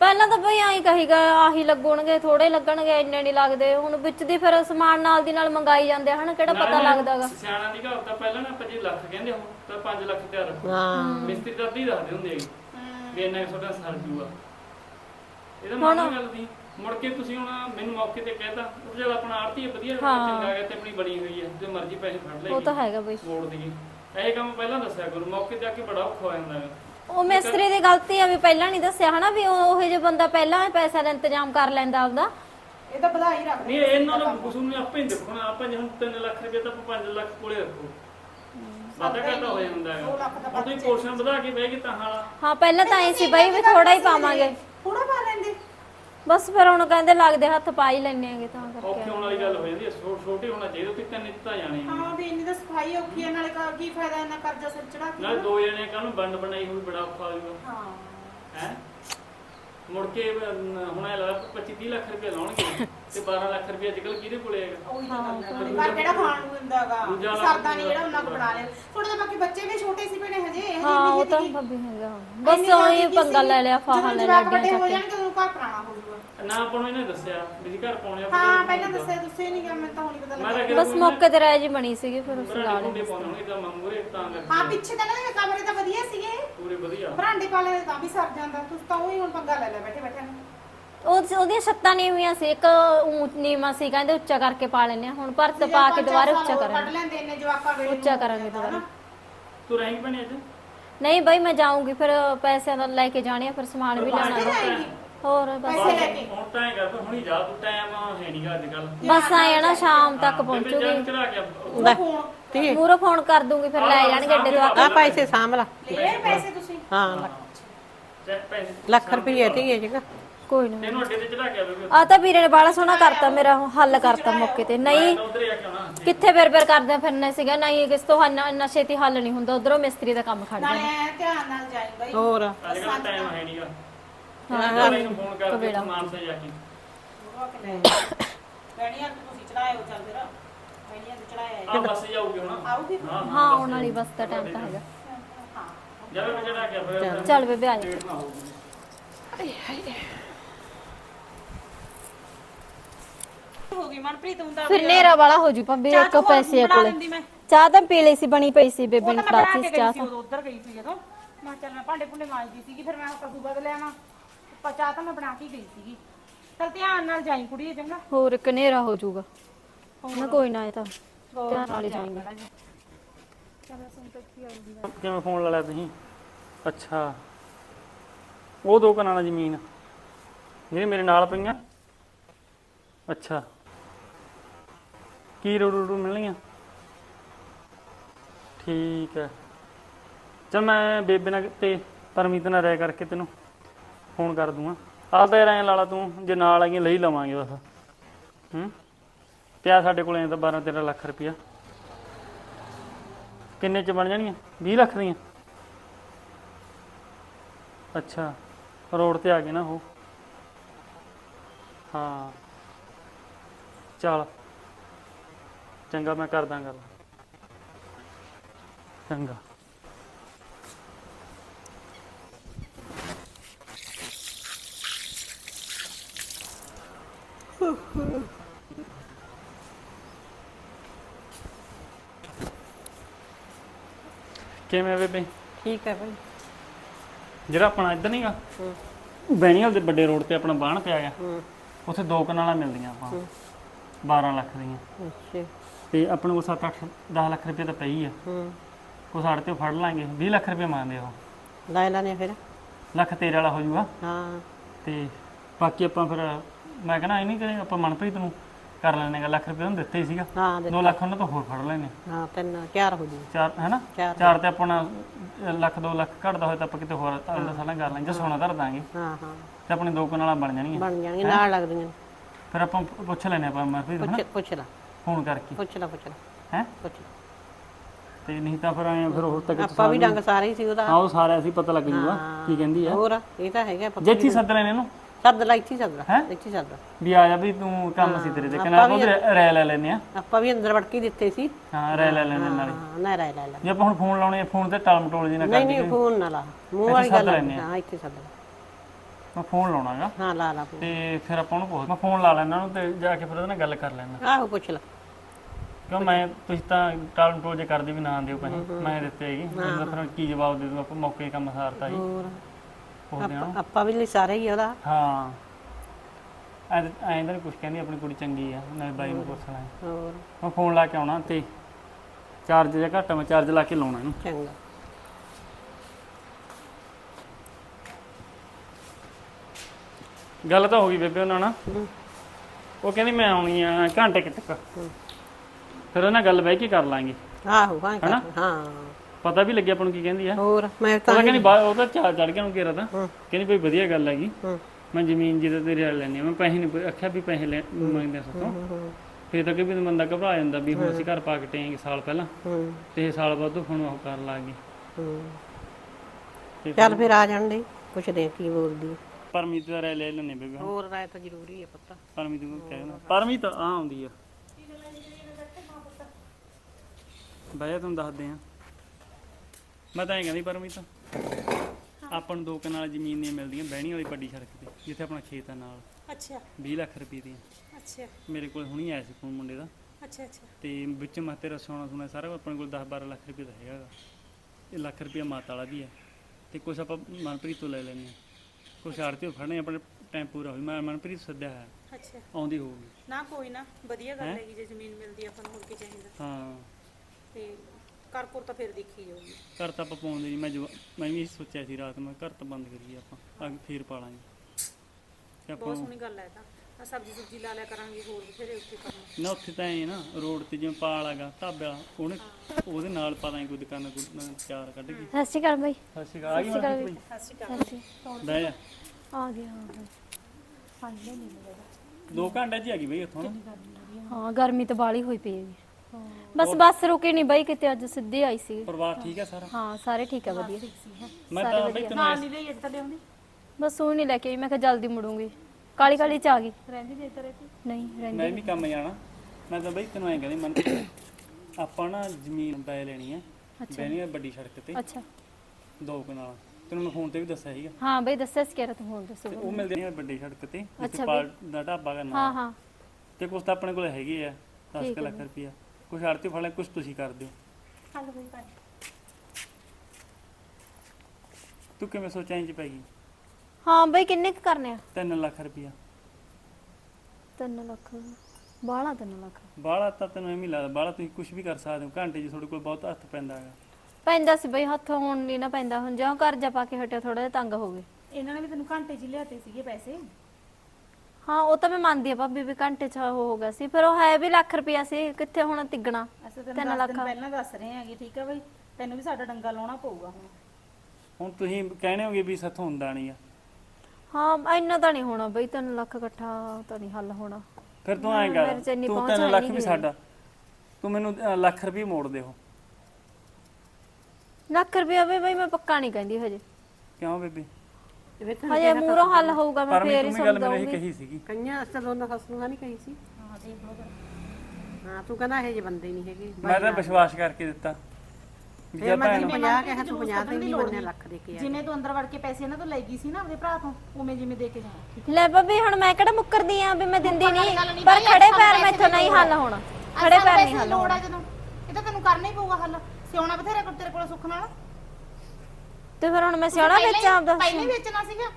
ਪਹਿਲਾਂ ਤਾਂ ਬਈ ਆਈ ਕਹੀਗਾ ਆਹੀ ਲੱਗਣਗੇ ਥੋੜੇ ਲੱਗਣਗੇ ਇੰਨੇ ਨਹੀਂ ਲੱਗਦੇ। ਹੁਣ ਵਿੱਚ ਦੀ ਫਿਰ ਸਮਾਨ ਨਾਲ ਦੀ ਨਾਲ ਮੰਗਾਈ ਜਾਂਦੇ ਆ ਹਨਾ? ਕਿਹੜਾ ਪਤਾ ਲੱਗਦਾਗਾ? ਸਿਆਣਾ ਦੀ ਘਰ ਤਾਂ ਪਹਿਲਾਂ ਨਾ 25 ਲੱਖ ਕਹਿੰਦੇ ਹੋ ਤਾਂ 5 ਲੱਖ ਤਿਆਰ ਰੱਖੋ। ਹਾਂ। ਮਿਸਤਰੀ ਤਾਂ ਅੱਧੀ ਦੱਸਦੇ ਹੁੰਦੇ ਹੈਗੇ ਵੀ ਇੰਨਾ ਕੁ ਤੁਹਾਡਾ ਸਰ ਜੂਗਾ ਇਹਦਾ ਮਤਲਬ ਗੱਲ ਦੀ। ਮੁੜ ਕੇ ਤੁਸੀਂ ਹੁਣ ਮੈਨੂੰ ਮੌਕੇ ਤੇ ਕਹਿਤਾ ਉਹ ਜਿਹੜਾ ਆਪਣਾ ਆਰਤੀ ਵਧੀਆ। ਚੰਗਾ ਗਿਆ ਤੇ ਆਪਣੀ ਬਣੀ ਹੋਈ ਹੈ ਜੋ ਮਰਜ਼ੀ ਪੈਸੇ ਫੜ ਲੈ ਉਹ ਤਾਂ ਹੈਗਾ ਬਈ। ਮੋੜ ਦੇਗੀ ਇਹ ਕੰਮ ਪਹਿਲਾਂ ਦੱਸਿਆ ਕਰੋ ਮੌਕੇ ਤੇ ਆ ਕੇ ਬੜਾ ਔਖਾ ਹੋ ਜਾਂਦਾ ਹੈ ਉਹ ਮਿਸਤਰੀ ਦੀ ਗਲਤੀ ਆ ਵੀ ਪਹਿਲਾਂ ਨਹੀਂ ਦੱਸਿਆ ਹਨਾ ਵੀ ਉਹ ਉਹੋ ਜਿਹੇ ਬੰਦਾ ਪਹਿਲਾਂ ਹੀ ਪੈਸਾ ਦਾ ਇੰਤਜ਼ਾਮ ਕਰ ਲੈਂਦਾ ਆਪਦਾ। ਇਹ ਤਾਂ ਵਧਾਈ ਰੱਖ ਨਹੀਂ ਇਹਨਾਂ ਨੂੰ ਕੁਝ ਨੂੰ ਆਪੇ ਹੀ ਦੇਖੋ ਨਾ ਆਪਾਂ ਜੇ ਹੁਣ 3 ਲੱਖ ਰੁਪਏ ਤਾਂ ਆਪਾਂ 5 ਲੱਖ ਕੋਲੇ ਰੱਖੋ। ਵਾਧਾ ਘਾਟਾ ਹੋ ਜਾਂਦਾ ਹੈ ਹੁਣ ਤੁਸੀਂ ਪੋਰਸ਼ਨ ਵਧਾ ਕੇ ਬਹਿ ਗਏ ਤਾਂ ਹਾਲਾ। ਹਾਂ ਪਹਿਲਾਂ ਤਾਂ ਐ ਸੀ ਬਈ ਵੀ ਥੋੜਾ ਹੀ ਪਾਵਾਂਗੇ। ਥੋੜਾ ਪਾ ਲੈਂਦੇ। ਬਸ ਫਿਰ ਹੁਣ ਕਹਿੰਦੇ ਲੱਗਦੇ ਹੱਥ ਪਾ ਹੀ ਲੈਣੇ ਆਗੇ ਤਾਂ ਕਰਕੇ। ਔਖੇ ਹੋਣ ਵਾਲੀ ਗੱਲ ਹੋ ਜਾਂਦੀ ਹੈ ਛੋ- ਛੋਟੇ ਹੋਣਾ ਚਾਹੀਦਾ ਤੇ ਤਿੰਨ ਦਿੱਤਾ ਜਾਣੇ ਆ। ਹਾਂ ਵੀ ਇੰਨੀ ਤਾਂ ਸਫ਼ਾਈ ਔਖੀ ਹੈ ਨਾਲੇ ਕਾ- ਕੀ ਫਾਇਦਾ ਇੰਨਾ ਕਰਜ਼ਾ ਸਿਰ ਚੜਾ ਕੇ। ਨਾਲੇ ਦੋ ਜਣੇ ਕਾਹਨੂੰ ਵੰਡ ਬਣਾਈ ਹੋਈ ਬੜਾ ਔਖਾ ਹੋ ਜਾਊਗਾ। ਹਾਂ। ਹੈ? ਮੁੜ ਕੇ ਅਮ, ਹੁਣ ਇਹ ਲਾ 25 30 ਲੱਖ ਰੁਪਏ ਲਾਉਣਗੇ ਤੇ 12 ਲੱਖ ਰੁਪਏ ਅੱਜ ਕੱਲ ਕਿਹਦੇ ਕੋਲੇ ਹੈਗਾ? ਉਹੀ ਤਾਂ ਗੱਲ ਹੈ। ਘਰ ਕਿਹੜਾ ਖਾਣ ਨੂੰ ਦੂਜਾ ਵਾਲਾ ਸਰਦਾ ਨਹੀਂ ਜਿਹੜਾ ਉਹਨਾਂ ਕੋ ਬਣਾ ਲਿਆ। ਥੋੜੇ ਤਾਂ ਬਾਕੀ ਬੱਚੇ ਵੀ ਛੋਟੇ ਸੀ ਭੈਣੇ ਹਜੇ ਹਜੇ ਹਾਂ ਉਹ ਤਾਂ ਭਾਬੀ ਹੈਗਾ ਬਸ ਉਹੀ ਪੰਗਾ ਲੈ ਲਿਆ ਫਾਹਾ ਲੈ ਲਿਆ ਵੱਡੇ ਹੋ ਕੇ। ਜਾਣਗੇ ਉਦੋਂ ਘਰ ਪੁਰਾਣਾ ਹੋ ਜਾਊਗਾ। ਨਾ ਆਪਾਂ ਨੂੰ ਇਹਨੇ ਦੱਸਿਆ ਵੀ ਜੀ ਘਰ ਪਾਉਣੇ ਆ ਹਾਂ ਪਹਿਲਾਂ ਦੱਸਿਆ ਤੁਸੀਂ ਨਹੀਂ ਕਿ ਮੈਨੂੰ ਤਾਂ ਹੁਣ ਹੀ ਪਤਾ ਮੈਂ ਲੱਗਾ ਤਾਂ ਬਸ ਮੌਕੇ ਤੇ ਰਾਜ ਬਣੀ ਸੀਗੀ ਫਿਰ ਉਸ ਬਰਾਂਡੇ ਲਾ ਮੁੰਡੇ ਲਈ ਪਾਉਣੇ ਹੋਣਗੇ ਤਾਂ ਮੰਗੂਰੇ ਤਾਂ ਹਾਂ ਕਰਕੇ ਪਿੱਛੇ ਤਾਂ ਨਾ ਕਮਰੇ ਤਾਂ ਵਧੀਆ ਸੀਗੇ। ਪੂਰੇ ਵਧੀਆ। ਬਰਾਂਡੇ ਪਾਲੇ ਤਾਂ ਵੀ ਸਰ ਜਾਂਦਾ ਤੁਸੀਂ ਤਾਂ ਉਹੀ ਹੁਣ ਪੰਗਾ ਲੈ ਲੈ ਬੈਠੇ ਬੈਠੇ ਨੂੰ। ਉਹ ਉਹਦੀਆਂ ਛੱਤਾਂ ਨੀਵੀਆਂ ਸੀ ਇੱਕ ਊਂਚ ਨੀਵਾਂ ਸੀ ਕਹਿੰਦੇ ਉੱਚਾ ਕਰਕੇ ਪਾ ਲੈਣੇ ਆ ਹੁਣ ਭਰਤ ਪਾ ਕੇ ਦੁਬਾਰਾ ਉੱਚਾ ਕੱਢ ਕਰਾਂਗੇ। ਲੈਂਦੇ ਇੰਨੇ ਜਵਾਕਾਂ ਵੇਲੇ ਉੱਚਾ ਕਰਾਂਗੇ ਦੁਬਾਰਾ। ਤੂੰ ਰਹੇਂਗੀ ਭੈਣੇ ਅੱਜ? ਨਹੀਂ ਬਈ ਮੈਂ ਜਾਊਂਗੀ ਫਿਰ ਪੈਸਿਆਂ ਦਾ ਲੈ ਕੇ ਜਾਣੇ ਆ ਫਿਰ ਸਮਾਨ ਵੀ ਲੈਣਾ। ਗਾ। ਹੋਰ ਬਸ। ਪੈਸੇ ਲੈ ਕੇ। ਹੁਣ ਤਾਂ ਐ ਕਰ ਫਿਰ ਹੁਣੀ ਜਾ ਤੂੰ ਟਾਈਮ ਹੈ ਨਹੀਂਗਾ ਅੱਜ ਕੱਲ ਬਸ ਆਏ ਨਾ ਸ਼ਾਮ ਤੱਕ ਪਹੁੰਚੂਗੀ। ਲੈ ਠੀਕ ਮੂਰੋ ਫੋਨ ਕਰ ਦੂੰਗੀ ਫਿਰ ਲੈ ਜਾਣਗੇ ਅੱਡੇ ਤੋਂ ਆ ਕੇ ਆ ਪੈਸੇ ਸਾਂਭ ਲਾ। ਲੈ ਪੈਸੇ ਤੁਸੀਂ। ਹਾਂ। ਪੈਸੇ ਲੱਖ ਰੁਪਏ ਠੀਕ ਜਗਾ ਕੋਈ ਨਾ। ਤੈਨੂੰ ਅੱਡੇ ਤੇ ਚੜਾ ਕੇ ਆਵੇਗਾ। ਆ ਤਾਂ ਵੀਰੇ ਨੇ ਬਾਲਾ ਸੋਹਣਾ ਕਰਤਾ ਮੇਰਾ ਹੱਲ ਕਰਤਾ ਮੌਕੇ ਤੇ। ਨਹੀਂ ਉਧਰ ਹੀ ਆ ਕੇ ਆਉਣਾ ਕਿੱਥੇ ਬੇਰ ਬੇਰ ਕਰਦੇ ਫਿਰਨੇ ਸੀਗਾ? ਨਹੀਂ ਕਿਸ ਤੋਂ ਹੰਨਾ- ਇੰਨਾ ਛੇਤੀ ਹੱਲ ਨਹੀਂ ਹੁੰਦਾ। ਉਧਰੋਂ ਮਿਸਤਰੀ ਦਾ ਕੰਮ ਖੜ ਨਾਲੇ ਐਂ ਧਿਆਨ ਨਾਲ ਜਾਈ ਬਾਈ। ਹੋਰ। ਅੱਜ ਕੱਲ ਟਾਈਮ ਹੈ ਨਹੀਂਗਾ ਹਾਂ ਮੈਨੂੰ ਫੋਨ ਕਰ ਦੇ ਮਾਨਸਾ ਜਾ ਕੇ ਪੈਣੀਆਂ ਤੁਸੀਂ ਚੜਾਇਓ ਚੱਲ ਫਿਰ। ਪੈਣੀਆਂ ਤੇ ਚੜਾਇਆ ਆ ਬੱਸ ਜਾਊਗੀ ਹੁਣ। ਆਉਗੀ ਹਾਂ ਹਾਂ ਆਉਣ ਵਾਲੀ ਬੱਸ ਦਾ ਟਾਈਮ ਤਾਂ ਹੈਗਾ। ਜਦੋਂ ਮੈਂ ਚੜਾ ਕੇ ਫਿਰ ਚੱਲ ਬੇਬੇ ਆ ਜਾ। ਲੇਟ ਨਾ ਹੋਊਗੀ। ਹੋ ਗਈ ਮਨਪ੍ਰੀਤ? ਹੁੰਦਾ ਫਿਰ ਨੇਰਾ ਵਾਲਾ ਹੋ ਜੂ ਭਾਬੀ ਇੱਕ ਪੈਸੇ ਕੋਲੇ। ਮੈਂ। ਚਾਹ ਤਾਂ ਪੀ ਲਈ ਸੀ ਬਣੀ ਪਈ ਸੀ ਬੇਬੇ ਨੇ ਫੜਾਤੀ ਸੀ ਚਾਹ ਸੀ ਉਦੋਂ ਉੱਧਰ ਗਈ ਸੀ ਜਦੋਂ। ਮੈਂ ਕਿਹਾ ਚੱਲ ਮੈਂ ਭਾਂਡੇ ਭੁੰਡੇ ਮਾਂਜਦੀ ਸੀਗੀ ਫਿਰ ਮੈਂ ਕੱਦੂ ਬਦਲ ਲਿਆ ਪਚਾ ਤਾਂ ਮੈਂ ਬਣਾ ਕੇ ਗਈ ਸੀਗੀ। ਚੱਲ ਧਿਆਨ ਨਾਲ ਜਾਈ ਕੁੜੀ ਚੰਗਾ। ਹੋਰ ਇੱਕ ਨੇਰਾ ਹੋ ਜੂਗਾ ਨਾ ਕੋਈ ਨਾ ਇਹ ਤਾਂ ਧਿਆਨ ਨਾਲ ਹੀ ਜਾਏਂਗੇ। ਕਿਵੇਂ ਫੋਨ ਲਾ ਲਿਆ ਤੁਸੀਂ? ਅੱਛਾ। ਉਹ ਦੋ ਕਨਾਲਾਂ ਜ਼ਮੀਨ। ਜਿਹੜੇ ਮੇਰੇ ਨਾਲ ਪਈਆਂ। ਅੱਛਾ। ਕੀ ਰੋੜੂ ਰੋੜੂ ਮਿਲਣੀਆਂ ਠੀਕ ਹੈ। ਚਲ ਮੈਂ ਬੇਬੇ ਨਾਲ ਤੇ ਪਰਮੀਤ ਨਾਲ ਰਾਇ ਕਰਕੇ ਤੈਨੂੰ ਫੋਨ ਕਰ ਦੂੰਗਾ। ਆ ਤਾਂ ਐਂ ਲਾ ਲਾ ਤੂੰ, ਜੇ ਨਾਲ ਆਈਆਂ ਲਈ ਲਵਾਂਗੇ ਬਸ। ਹੂੰ? ਪਿਆ ਸਾਡੇ ਕੋਲ ਐਂ ਤਾਂ 12 13 ਲੱਖ ਰੁਪਇਆ ਕਿੰਨੇ ਚ ਬਣ ਜਾਣੀਆਂ? 20 ਲੱਖ ਦੀਆਂ? ਅੱਛਾ, ਰੋਡ ਤੇ ਆ ਗਏ ਨਾ ਉਹ। ਹਾਂ। ਚਲ। ਚੰਗਾ, ਮੈਂ ਕਰਦਾ ਗੱਲ। ਚੰਗਾ। ਕਿਵੇਂ ਬੇਬੇ? ਠੀਕ ਹੈ ਭਾਈ। ਜਿਹੜਾ ਆਪਣਾ ਇੱਧਰ ਨਹੀਂਗਾ ਬੈਣੀਵਾਲ ਦੇ ਵੱਡੇ ਰੋਡ ਤੇ ਆਪਣਾ ਬਾਣ ਪਿਆ ਆ। ਹੂੰ। ਉੱਥੇ ਦੋ ਕਨਾਲਾਂ ਮਿਲਦੀਆਂ ਆਪਾਂ। 12 ਲੱਖ ਦੀਆਂ। ਅੱਛਾ। ਤੇ ਆਪਣੇ ਕੋਲ 7 8 10 ਲੱਖ ਰੁਪਏ ਤਾਂ ਪਈ ਆ। ਹੂੰ। ਉਹ ਸਾਡੇ ਤੇ ਫੜ ਲਾਂਗੇ। 20 ਲੱਖ ਰੁਪਏ ਮੰਗਦੇ ਉਹ। ਲੈ ਲੈਣੇ ਫਿਰ। ਲੱਖ ਤੇਰੇ ਵਾਲਾ ਹੋ ਜਾਊਗਾ ਹਾਂ। ਤੇ ਬਾਕੀ ਆਪਾਂ ਫਿਰ ਮੈਂ ਕਹਿੰਦਾ ਇਹ ਨਹੀਂ ਕਰੇ ਆਪਾਂ ਮਨਪ੍ਰੀਤ ਨੂੰ ਕਰ ਲੈਣੇ ਗਾ ਲੱਖ ਰੁਪਏ ਉਹਨੂੰ ਦਿੱਤੇ ਹੀ ਸੀਗਾ। ਹਾਂ ਦੇ 2 ਲੱਖ ਉਹਨਾਂ ਤੋਂ ਹੋਰ ਫੜ ਲੈਣੇ ਹਾਂ ਤਿੰਨ ਚਾਰ ਹੋ ਜੂ ਚਾਰ ਹੈਨਾ ਚਾਰ। ਚਾਰ ਤੇ ਆਪਣਾ ਅ, ਲੱਖ 2 ਲੱਖ ਘਟਦਾ ਹੋਇਆ ਤਾਂ ਆਪਾਂ ਕਿਤੇ ਹੋਰ ਅਗਲਾ ਸਾਲਾਂ ਕਰ ਲਾਂਗੇ ਜੇ ਸੋਨਾ ਧਰ ਦਾਂਗੇ। ਹਾਂ ਹਾਂ। ਤੇ ਆਪਣੇ ਦੋ ਕਨਾਲਾਂ ਬਣ ਜਾਣਗੀਆਂ। ਬਣ ਜਾਣਗੇ ਨਾਲ ਲੱਗਦੀਆਂ ਨੇ। ਫਿਰ ਆਪਾਂ ਪੁੱਛ ਲੈਣੇ ਆਪਾਂ ਮਨਪ੍ਰੀਤ ਨੂੰ? ਪੁੱਛ ਪੁੱਛ ਲੈ। ਫੋਨ ਕਰਕੇ। ਪੁੱਛ ਲੈ ਪੁੱਛ ਲੈ। ਹੈ? ਪੁੱਛ ਲੈ। ਤੇ ਨਹੀਂ ਤਾਂ ਫਿਰ ਆਏ ਫਿਰ ਹੋਰ ਤੱਕ ਆਪਾਂ ਵੀ ਡੰਗ ਸਾਰੇ ਹੀ ਸੀ ਉਹਦਾ। ਹਾਂ ਉਹ ਸਾਰਾ ਅਸੀਂ ਪਤਾ ਲੱਗ ਜੂਗਾ ਕੀ ਕਹਿੰਦੀ ਆ ਹੋਰ ਇਹ ਤਾਂ ਹੈਗਾ ਪਤਾ ਜੇ ਇੱਥੇ ਹੀ ਸੱਦ ਲੈਣੇ ਇਹਨੂੰ ਸੱਦ ਲੈ ਇੱਥੇ ਹੀ ਸੱਦ ਲੈ ਹੈਂ? ਇੱਥੇ ਹੀ ਸੱਦ ਲੈ ਵੀ ਆ ਜਾ ਵੀ ਤੂੰ ਕੰਮ ਸੀ ਤੇਰੇ ਤੇ ਕਹਿੰਦਾ ਆਪਾਂ ਰਹਿ ਲੈ ਲੈਨੇ ਆ ਆਪਾਂ ਵੀ ਅੰਦਰ ਵੜ ਕੇ ਹੀ ਦਿੱਤੇ ਸੀ। ਹਾਂ ਰਹਿ ਲੈ ਲੈਨੇ ਨਾਲੇ। ਹਾਂ ਨਾ ਰਹਿ ਲੈ ਲੈ ਜੇ ਆਪਾਂ ਹੁਣ ਫੋਨ ਲਾਉਣੇ ਆ ਫੋਨ ਤੇ ਟਾਲ ਮਟੋਲ ਜੀ ਨਾ ਨਹੀਂ ਕਰ ਨਹੀਂ ਫੋਨ ਨਾ ਲਾ ਮੂੰਹ ਵਾਲੀ ਸੱਦ ਗੱਲ ਲੈਂਦੇ ਆ। ਹਾਂ ਇੱਥੇ ਸੱਦ ਲੈ। ਮੈਂ ਫੋਨ ਲਾਉਣਾਗਾ ਹਾਂ ਲਾ ਲਾ phone। ਤੇ ਫਿਰ ਆਪਾਂ ਉਹਨੂੰ ਪੁੱਛ ਮੈਂ ਫੋਨ ਲਾ ਲੈਣਾ ਉਹਨੂੰ ਤੇ ਜਾ ਕੇ ਫਿਰ ਉਹਦੇ ਨਾਲ ਗੱਲ ਕਰ ਲੈਣਾ ਆਹੋ ਪੁੱਛ ਲੈ। ਕਿਉਂ ਮੈਂ ਤੁਸੀਂ ਤਾਂ ਟਾਲ ਮਟੋਲ ਜੇ ਕਰਦੇ ਵੀ ਨਾ ਦਿਓ ਪੈਸੇ। ਮੈਂ ਦਿੱਤੇ ਹੈਗੇ। ਫਿਰ ਕੀ ਜਵਾਬ ਦੇ ਦੂੰ ਆਪਾਂ ਮੌਕੇ ਕੰਮ ਸਾਰਤਾ ਜੀ ਆ ਆਪਾਂ- ਆਪਾਂ ਵੀ ਲਈ ਸਾਰੇ ਹੀ ਆ ਉਹਦਾ। ਹਾਂ। ਐਂ ਤਾਂ ਨੀ ਕੁਛ ਕਹਿੰਦੀ ਆਪਣੀ ਕੁੜੀ ਚੰਗੀ ਆ ਨਾਲੇ ਬਾਈ ਨੂੰ ਪੁੱਛ ਲੈ। ਹੋਰ। ਮੈਂ ਫੋਨ ਲਾ ਕੇ ਆਉਣਾ ਤੇ ਚਾਰਜ ਜਾਂ ਘੱਟ ਆ, ਮੈਂ ਚਾਰਜ ਲਾ ਕੇ ਲਾਉਣਾ ਇਹਨੂੰ। ਚੰਗਾ। ਗੱਲ ਤਾਂ ਹੋ ਗਈ ਬੇਬੇ ਉਹਨਾਂ ਨਾਲ। ਉਹ ਕਹਿੰਦੀ ਮੈਂ ਆਉਣੀ ਆ ਘੰਟੇ ਕੁ ਤੱਕ। ਫਿਰ ਉਹਨਾਂ ਗੱਲ ਬਹਿ ਕੇ ਕਰ ਲਾਂਗੇ। ਆਹੋ ਹਾਂ ਹਨਾ? ਹਾਂ। ਪਤਾ ਵੀ ਲੱਗਿਆ ਆਪਾਂ ਨੂੰ ਕੀ ਕਹਿੰਦੀ ਆ। ਹੋਰ ਮੈਂ ਤਾਂ ਤਾਂ ਕਹਿੰਦੀ ਬਾ- ਉਹ ਤਾਂ ਚਾਰ ਚੜ ਗਿਆ ਨੂੰ ਘੇਰਾ ਤਾਂ। ਕਹਿੰਦੀ ਕੋਈ ਵਧੀਆ ਗੱਲ ਹੈਗੀ। ਹੂੰ। ਮੈਂ ਜ਼ਮੀਨ ਜਿਹਦੇ ਤੇਰੇ ਨਾਲ ਲੈਣੀ ਆ। ਮੈਂ ਪੈਸੇ ਨਹੀਂ ਆਖਿਆ ਵੀ ਪੈਸੇ ਲੈ ਮੰਗਦੇ ਸਤੋਂ ਫਿਰ ਤਾਂ ਕਿ ਵੀ ਬੰਦਾ ਘਬਰਾ ਜਾਂਦਾ ਵੀ ਹੁਣ ਅਸੀਂ ਘਰ ਪਾ ਕੇ ਟੇਂਗੇ ਸਾਲ ਪਹਿਲਾਂ। ਹੂੰ। ਤੇ ਇਹ ਸਾਲ ਬਾਅਦ ਹੁਣ ਉਹ ਕਰਨ ਲੱਗ ਗਈ। ਹੂੰ। ਤੇ ਚੱਲ ਫਿਰ ਆ ਜਾਣ ਦੇ। ਪੁੱਛਦੇ ਆ ਕੀ ਬੋਲਦੀ। ਪਰਮੀਤ ਦਾ ਰਾਇ ਲੈ ਲੈਣੇ ਬੇਬੇ। ਹੋਰ ਰਾਇ ਤਾਂ ਜ਼ਰੂਰੀ ਹੈ ਪੁੱਤ। ਪਰਮੀਤ ਨੂੰ ਕਹਿਣਾ ਪਰਮੀਤ ਆ ਆਉਂਦੀ ਆ। ਬਾਇਆ ਤੁਹਾਨੂੰ ਦੱਸਦੇ ਆ। ਮੈਂ ਤਾਂ ਇਹ ਕਹਿੰਦੀ ਪਰਮੀਤ ਆਪਾਂ ਨੂੰ ਦੋ ਕਨਾਲ ਜ਼ਮੀਨ ਦੀਆਂ ਮਿਲਦੀਆਂ ਬਹਿਣੀ ਵਾਲੀ ਵੱਡੀ ਸੜਕ ਤੇ ਜਿੱਥੇ ਆਪਣਾ ਖੇਤ ਆ ਨਾਲ। ਅੱਛਾ। 20 ਲੱਖ ਰੁਪਏ ਦੀਆਂ। ਅੱਛਾ। ਮੇਰੇ ਕੋਲ ਹੁਣੀ ਆਇਆ ਸੀ ਫੋਨ ਮੁੰਡੇ ਦਾ। ਅੱਛਾ ਅੱਛਾ। ਤੇ ਵਿੱਚ ਮੈਂ ਤੇਰਾ ਸੋਨਾ ਸੁਣਾ ਸਾਰਾ ਆਪਣੇ ਕੋਲ 10 12 ਲੱਖ ਰੁਪਏ ਦਾ ਹੈਗਾ ਗਾ। ਇਹ ਲੱਖ ਰੁਪਏ ਮਾਤਾ ਵਾਲਾ ਵੀ ਹੈ। ਤੇ ਕੁਝ ਆਪਾਂ ਮਨਪ੍ਰੀਤ ਤੋਂ ਲੈ ਲੈਣੇ ਆ ਕੁਝ ਆੜਤੀ ਫੜਨੇ ਆਪਣੇ ਟਾਈਮ ਪੂਰਾ ਹੋਈ ਮੈਂ ਮਨਪ੍ਰੀਤ ਸੱਦਿਆ ਹੈ। ਅੱਛਾ। ਆਉਂਦੀ ਹੋਊਗੀ। ਨਾ ਕੋਈ ਨਾ। ਵਧੀਆ ਗੱਲ ਹੈਂ? ਹੈਗੀ ਜੇ ਜ਼ਮੀਨ ਮਿਲਦੀ ਆ ਆਪਾਂ ਨੂੰ ਹੋਰ ਕੀ ਚਾਹੀਦਾ। ਹਾਂ। ਤੇ ਕਰਪੁਰ ਤਾਂ ਫਿਰ ਦੇਖੀ ਜਾਊਗੀ। ਘਰ ਤਾਂ ਆਪਾਂ ਪਾਉਂਦੇ ਨਹੀਂ। ਮੈਂ ਜਵਾ- ਮੈਂ ਵੀ ਇਹੀ ਸੋਚਿਆ ਸੀ ਰਾਤ ਨੂੰ ਘਰ ਤਾਂ ਬੰਦ ਕਰੀਏ ਆਪਾਂ ਅੱਗੇ ਫੇਰ ਪਾ ਲਾਂਗੇ ਤੇ ਆਪਾਂ ਬਹੁਤ ਨੂੰ- ਸੋਹਣੀ ਗੱਲ ਹੈ ਤਾਂ। ਆ ਸਬਜ਼ੀ ਸੁਬਜ਼ੀ ਲਾ ਲਿਆ ਕਰਾਂਗੇ ਹੋਰ ਬਥੇਰੇ ਉੱਥੇ ਕਰਨਾ। ਨਾ ਉੱਥੇ ਤਾਂ ਐ ਨਾ ਰੋਡ ਤੇ ਜਿਵੇਂ ਪਾਲ ਹੈਗਾ ਢਾਬੇ ਵਾਲਾ ਉਹਨੇ ਉਹਦੇ ਨਾਲ ਪਾ ਦਾਂਗੇ ਕੋਈ ਦੁਕਾਨਾਂ ਕੋਈ ਚਾਰ ਕੱਢ ਕੇ ਸਤਿ ਸ਼੍ਰੀ ਅਕਾਲ ਬਾਈ। ਸਤਿ ਸ਼੍ਰੀ ਅਕਾਲ। ਆ ਗਈ ਮਨਪ੍ਰੀਤ ਭਾਈ ਸਤਿ ਸ਼੍ਰੀ ਅਕਾਲ ਸਤਿ ਸ਼੍ਰੀ ਬਹਿ ਜਾ। ਅਕਾਲ ਆ ਗਿਆ। ਹਾਂ ਦੋ ਘੰਟੇ ਚ ਹੀ ਆ ਗਈ ਬਈ ਉੱਥੋਂ ਹਾਂ ਗਰਮੀ ਤਾਂ ਬਾਲੀ ਹੋਈ ਪਈ ਹੈਗੀ। ਬਸ ਬੱਸ ਰੁਕੀ ਨਹੀਂ ਬਾਈ ਕਿਤੇ ਅੱਜ ਸਿੱਧੇ ਆਈ ਸੀ। ਪਰਿਵਾਰ ਠੀਕ ਹੈ ਸਾਰਾ? ਹਾਂ ਸਾਰੇ ਠੀਕ ਆ ਵਧੀਆ। ਮੈਂ ਤਾਂ ਬਈ ਤੈਨੂੰ ਐਸ- ਨਹੀਂ ਲਈ ਅਜੇ ਤਾਂ ਲਿਆਉਂਦੀ? ਬਸ ਉਹ ਨਹੀਂ ਲੈ ਕੇ ਆਈ ਮੈਂ ਕਿਹਾ ਜਲਦੀ ਮੁੜੂੰਗੀ। ਕਾਲੀ ਕਾਲੀ ਚ ਆ ਗਈ। ਰਹਿੰਦੀ ਦੇ ਤੇਰੇ ਨਹੀਂ ਰਹਿੰਦੀ ਮੈਂ ਵੀ ਕੰਮ ਜਾਣਾ। ਮੈਂ ਤਾਂ ਬਈ ਤੈਨੂੰ ਐਂ ਕਹਿੰਦੀ ਮਨ ਆਪਾਂ ਨਾ ਜ਼ਮੀਨ ਪੈ ਲੈਣੀ ਹੈ। ਬੈਣੀ ਵੱਡੀ ਸੜਕ ਤੇ। ਅੱਛਾ। ਦੋ ਕਨਾਲ ਤੈਨੂੰ ਮੈਂ ਫੋਨ ਤੇ ਵੀ ਦੱਸਿਆ ਸੀਗਾ। ਹਾਂ ਬਾਈ ਦੱਸਿਆ ਸੀ ਕਹਿ ਤੂੰ ਦੱਸੋ। ਤੇ ਉਹ ਮਿਲਦੇ ਨੇ ਵੱਡੀ ਸੜਕ ਤੇ ਅੱਛਾ ਦਾ ਢਾਬਾ ਕਰਨਾ। ਹਾਂ ਹਾਂ। ਤੇ ਕੁਛ ਤਾਂ ਆਪਣੇ ਕੋਲ ਹੈਗੇ ਆ 10 ਠੀਕ ਕੁ ਹੈ ਲੱਖ ਰੁਪਇਆ। ਕੁਛ ਆੜਤੀ ਫੜ ਲੈ ਕੁਛ ਤੁਸੀਂ ਕਰ ਦਿਓ। ਤੂੰ ਕਿਵੇਂ ਸੋਚਾਂ ਇੰਜ ਪੈ ਗਈ? ਹਾਂ ਬਾਈ ਕਿੰਨੇ ਕੁ ਕਰਨੇ ਆ? 3 ਲੱਖ ਰੁਪਇਆ। 3 ਲੱਖ ਬਾਹਲਾ 3 ਲੱਖ। ਬਾਹਲਾ ਤਾਂ ਤੈਨੂੰ ਐਵੇਂ ਹੀ ਲੱਗਦਾ ਬਾਹਲਾ ਤੁਸੀਂ ਕੁਝ ਵੀ ਕਰ ਸਕਦੇ ਹੋ ਘੰਟੇ 'ਚ ਤੁਹਾਡੇ ਕੋਲ ਬਹੁਤ ਹੱਥ ਪੈਂਦਾ ਹੈਗਾ। ਪੈਂਦਾ ਸੀ ਬਈ ਹੱਥ ਹੁਣ ਨਹੀਂ ਨਾ ਪੈਂਦਾ ਹੁਣ ਜਿਉਂ ਕਰਜ਼ਾ ਪਾ ਕੇ ਹਟਿਆ ਥੋੜਾ ਜਿਹਾ ਤੰਗ ਹੋ ਗਏ। ਇਹਨਾਂ ਨੇ ਵੀ ਤੈਨੂੰ ਘੰਟੇ 'ਚ ਹੀ ਲਿਆਤੇ ਸੀਗੇ ਪੈਸੇ। ਹਾਂ ਉਹ ਤਾਂ ਮੈਂ ਮੰਨਦੀ ਆ ਭਾਬੀ ਵੀ ਘੰਟੇ ਚ ਉਹ ਹੋ ਗਿਆ ਸੀ ਪਰ ਉਹ ਹੈ ਵੀ ਲੱਖ ਰੁਪਿਆ ਸੀ ਕਿੱਥੇ ਹੁਣ ਤਿੱਗਣਾ? ਅਸੀਂ ਤਿੰਨ ਤੈਨੂੰ 10 ਲੱਖ। ਦਿਨ ਪਹਿਲਾਂ ਦੱਸ ਰਹੇ ਹੈਗੇ ਠੀਕ ਆ ਬਈ? ਤੈਨੂੰ ਵੀ ਸਾਡਾ ਡੰਗਾ ਲਾਉਣਾ ਪਊਗਾ ਹੁਣ। ਹੁਣ ਤੁਸੀਂ ਕਹਿਣੇ ਹੋਗੇ ਵੀ ਸਾਥੋਂ ਹੁੰਦਾ ਨਹੀਂ ਆ। ਹਾਂ ਇੰਨਾ ਤਾਂ ਨਹੀਂ ਹੋਣਾ ਬਈ 3 ਲੱਖ ਇਕੱਠਾ ਤਾਂ ਨਹੀਂ ਹੱਲ ਹੋਣਾ। ਫਿਰ ਤੂੰ ਐਂ ਮੇਰੇ ਕਰ ਚ ਇੰਨੀ ਤੂੰ ਪਹੁੰਚ 3 ਹੈ ਲੱਖ ਨਹੀਂ ਵੀ। ਸਾਡਾ। ਤੂੰ ਮੈਨੂੰ ਅ, ਲੱਖ ਰੁਪਏ ਮੋੜ ਦੇ ਹੋ ਲੱਖ ਰੁਪਿਆ ਵੀ ਬਈ ਮੈਂ ਪੱਕਾ ਨਹੀਂ ਕਹਿੰਦੀ ਹਜੇ। ਕਿਉਂ ਬੇਬੀ? ਵੇ ਤਾਂ ਹਜੇ ਮੂਰੋਂ ਹੱਲ ਹੋਊਗਾ ਮੈਂ ਫੇਰ ਹੀ ਤੂੰ ਗੱਲ ਸੁਣ ਮੈਨੂੰ ਇਹ ਦਊਂਗੀ ਕਹੀ ਸੀਗੀ। ਕਈਆਂ ਅਸਾਂ ਦੋਨੋਂ ਹਸਨੂਗਾ ਨਹੀਂ ਕਹੀ ਸੀ। ਹਾਂ ਤੂੰ ਕਹਿੰਦਾ ਇਹ ਜੇ ਬੰਦੇ ਨਹੀਂ ਹੈਗੇ। ਮੈਂ ਤਾਂ ਵਿਸ਼ਵਾਸ ਕਰਕੇ ਦਿੱਤਾ। ਵੀ ਫਿਰ ਜੇ ਮੈਂ ਭੈਣ ਤੈਨੂੰ 50 ਕਿਹਾ ਤੂੰ 50 ਤੇ ਨਹੀਂ ਬੰਨੇ ਲੱਖ ਦੇ ਕੇ ਆ। ਜਿਵੇਂ ਤੂੰ ਅੰਦਰ ਵੜ ਕੇ ਪੈਸੇ ਇਹਨਾਂ ਤੋਂ ਲੈ ਗਈ ਸੀ ਨਾ ਆਪਣੇ ਭਰਾ ਤੋਂ ਉਵੇਂ ਜਿਵੇਂ ਦੇ ਕੇ ਜਾਣਾ। ਲੈ ਭਾਬੀ ਹੁਣ ਮੈਂ ਕਿਹੜਾ ਮੁੱਕਰਦੀ ਆ ਵੀ ਮੈਂ ਦਿੰਦੀ ਨਹੀਂ ਪਰ ਖੜੇ ਪੈਰ ਮੈਥੋਂ ਨਹੀਂ ਹੱਲ ਹੋਣਾ। ਖੜੇ ਪੈਰ ਨਹੀਂ ਹੱਲ ਲੋੜ ਹੋਣਾ। ਆ ਜਦੋਂ। ਇਹ ਤਾਂ ਤੈਨੂੰ ਕਰਨਾ ਹੀ ਪਊਗਾ ਹੱਲ। ਸਿਉਣਾ ਬਥੇਰਾ ਕਰ ਤੇਰੇ ਕੋਲ ਸੁੱਖ ਨਾਲ। ਤੇ ਫਿਰ ਹੁਣ ਮੈਂ ਸਿਆਣਾ ਵਿੱਚ ਆਪਦਾ। ਪਹਿਲੇ ਵੇਚਣਾ ਸੀਗਾ।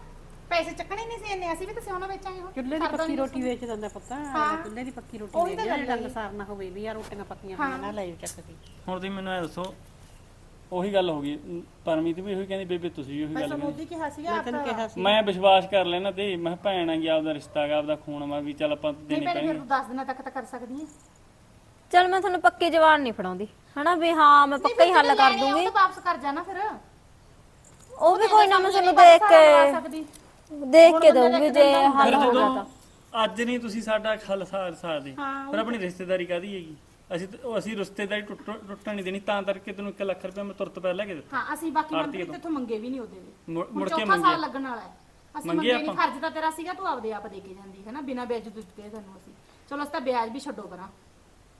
ਪੈਸੇ ਚੱਕਣੇ ਨਹੀਂ ਸੀ ਇੰਨੇ ਅਸੀਂ ਵੀ ਤਾਂ ਸਿਉਣਾ ਵੇਚਾਂਗੇ ਹੁਣ। ਚੁੱਲ੍ਹੇ ਦੀ ਪੱਕੀ ਰੋਟੀ ਵੇਚ ਦਿੰਦਾ ਪਤਾ ਚੁੱਲ੍ਹੇ ਦੀ ਪੱਕੀ ਰੋਟੀ ਵੇਚ ਦਿੰਦਾ ਡੰਗ ਸਾਰ ਨਾ ਹੋਵੇ ਵੀ ਆ ਰੋਟੀਆਂ ਪੱਕੀਆਂ ਹੋਈਆਂ ਨਾ ਲੈ ਚੱਕ ਕੇ। ਹੁਣ ਤੁਸੀਂ ਮੈਨੂੰ ਇਹ ਦੱਸੋ ਉਹੀ ਗੱਲ ਹੋ ਗਈ ਪਰਮੀਤ ਵੀ ਉਹੀ ਕਹਿੰਦੀ ਬੇਬੇ ਤੁਸੀਂ ਵੀ ਉਹੀ ਗੱਲ ਕਹਿੰਦੀ ਮੋਦੀ ਕਿਹਾ ਸੀਗਾ ਮੈਂ ਸੀ। ਮੈਂ ਵਿਸ਼ਵਾਸ ਕਰ ਲੈਣਾ ਤੇ ਮੈਂ ਭੈਣ ਆ ਗਿਆ ਆਪਦਾ ਰਿਸ਼ਤਾ ਹੈਗਾ ਆਪਦਾ ਖੂਨ ਵਾ ਵੀ ਚੱਲ ਆਪਾਂ ਨਹੀਂ ਦੇਣੇ ਪਹਿਲੇ ਫਿਰ ਪੈਣਗੇ ਤੂੰ 10 ਦਿਨਾਂ ਤੱਕ ਤਾਂ ਕਰ ਸਕਦੀ ਹੈ ਚਲ ਮੈਂ ਤੁਹਾਨੂੰ ਪੱਕੇ ਜਵਾਨ ਨਹੀਂ ਫੜਾਉਂਦੀ ਹਨਾ ਵੀ ਹਾਂ ਮੈਂ ਪੱਕਾ ਹੀ ਹੱਲ ਕਰ ਦੂੰਗੀ। ਤਾਂ ਵਾਪਸ ਕਰ ਜਾਣਾ ਫਿਰ। ਉਹ ਵੀ ਕੋਈ ਨਾ ਮੈਂ ਤੁਹਾਨੂੰ ਦੇਖ ਕੇ ਦੇਖ ਕੇ ਦਊਂਗੀ ਜੇ ਹੱਲ ਫਿਰ ਹੋ ਗਿਆ ਜਦੋਂ। ਤਾਂ ਅੱਜ ਨਹੀਂ ਤੁਸੀਂ ਸਾਡਾ ਖਲ ਸਾਰ ਸਕਦੇ ਫਿਰ ਆਪਣੀ ਰਿਸ਼ਤੇਦਾਰੀ ਕਾਦੀ ਹੈਗੀ? ਅਸੀਂ ਤਾਂ- ਉਹ ਅਸੀਂ ਰਿਸ਼ਤੇਦਾਰੀ ਟੁੱਟ ਟੁੱਟਣ ਨਹੀਂ ਦੇਣੀ ਤਾਂ ਕਰਕੇ ਤੈਨੂੰ 1 ਲੱਖ ਰੁਪਏ ਮੈਂ ਤੁਰਤ ਪਹਿਲਾਂ ਕੇ ਦਿੱਤਾ। ਹਾਂ ਅਸੀਂ ਬਾਕੀ ਆਰਤੀ ਮੰਤਰੀ ਤੇਥੋਂ ਮੰਗੇ ਵੀ ਨਹੀਂ ਉਹਦੇ ਵੀ ਮੁੜ ਮੁੜ ਕੇ ਚੌਥਾ ਸਾਲ ਲੱਗਣ ਵਾਲਾ ਹੈ। ਅਸੀਂ ਮੰਗੇ ਮੰਗੇ ਨਹੀਂ ਆਪਾਂ। ਫਰਜ਼ ਤਾਂ ਤੇਰਾ ਸੀਗਾ ਤੂੰ ਆਪਦੇ ਆਪ ਦੇ ਕੇ ਜਾਂਦੀ ਹੈ ਨਾ ਬਿਨਾਂ ਵਿਆਜ ਤੋਂ ਦਿੱਤੇ ਤੁਹਾਨੂੰ ਅਸੀਂ। ਚਲੋ ਅਸੀਂ ਤਾਂ ਵਿਆਜ ਵੀ ਛੱਡੋ ਪਰਾਂ।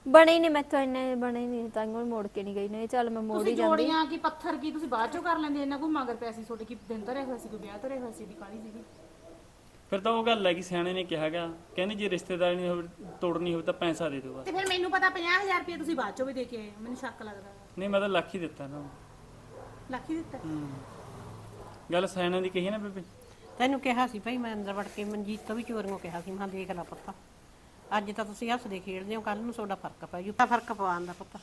ਬਣੇ ਨਹੀਂ ਮੈਥੋਂ ਇੰਨੇ ਬਣੇ ਨਹੀਂ ਤਾਂ ਉਹ ਮੋੜ ਕੇ ਨਹੀਂ ਗਈ ਨਹੀਂ ਚੱਲ ਮੈਂ ਮੋੜ ਹੀ ਤੁਸੀਂ ਜਾਂਦੀ। ਜੋੜੀਆਂ ਕੀ ਪੱਥਰ ਕੀ ਤੁਸੀਂ ਬਾਅਦ ਚੋਂ ਕਰ ਲੈਂਦੇ ਇਹਨਾਂ ਕੋਈ ਮਗਰ ਪਿਆ ਸੀ ਤੁਹਾਡੇ ਕੀ ਦਿਨ ਧਰੇ ਹੋਏ ਸੀ ਕੋਈ ਵਿਆਹ ਧਰੇ ਹੋਏ ਸੀ ਦੀ ਕਾਲੀ ਸੀਗੀ? ਫਿਰ ਤਾਂ ਉਹ ਗੱਲ ਹੈ ਕਿ ਸਿਆਣੇ ਨੇ ਕਿਹਾਗਾ ਕਹਿੰਦੀ ਜੇ ਰਿਸ਼ਤੇਦਾਰੀ ਨਹੀਂ ਹੋਵੇ ਤੋੜਨੀ ਹੋਵੇ ਤਾਂ ਪੈਸਾ ਦੇ ਦਿਓ ਬਸ। ਤੇ ਫਿਰ ਮੈਨੂੰ ਪਤਾ 50000 ਰੁਪਏ ਤੁਸੀਂ ਬਾਅਦ ਚੋਂ ਵੀ ਦੇ ਕੇ ਆਏ ਹੋ, ਮੈਨੂੰ ਸ਼ੱਕ ਲੱਗਦਾ। ਨਹੀਂ ਮੈਂ ਤਾਂ ਲੱਖ ਹੀ ਦਿੱਤਾ ਨਾ। ਲੱਖ ਹੀ ਦਿੱਤਾ? ਹੂੰ। ਗੱਲ ਸੈਣਾ ਦੀ ਕਹੀ ਨਾ ਬੇਬੇ? ਤੈਨੂੰ ਕਿਹਾ ਸੀ ਭਾਈ ਮੈਂ ਅੰਦਰ ਵੜ ਕੇ ਮਨਜੀਤ ਤੋਂ ਵੀ ਚੋਰੀਆਂ ਕਿਹਾ ਸੀ ਮੈਂ ਕਿਹਾ ਦੇਖ ਲੈ ਪੁੱਤ। ਅੱਜ ਤਾਂ ਤੁਸੀਂ ਹੱਸਦੇ ਖੇਡਦੇ ਹੋ ਕੱਲ ਨੂੰ ਤੁਹਾਡਾ ਫ਼ਰਕ ਪੈ ਜੂ। ਫ਼ਰਕ ਪਵਾਉਣ ਦਾ ਪੁੱਤ।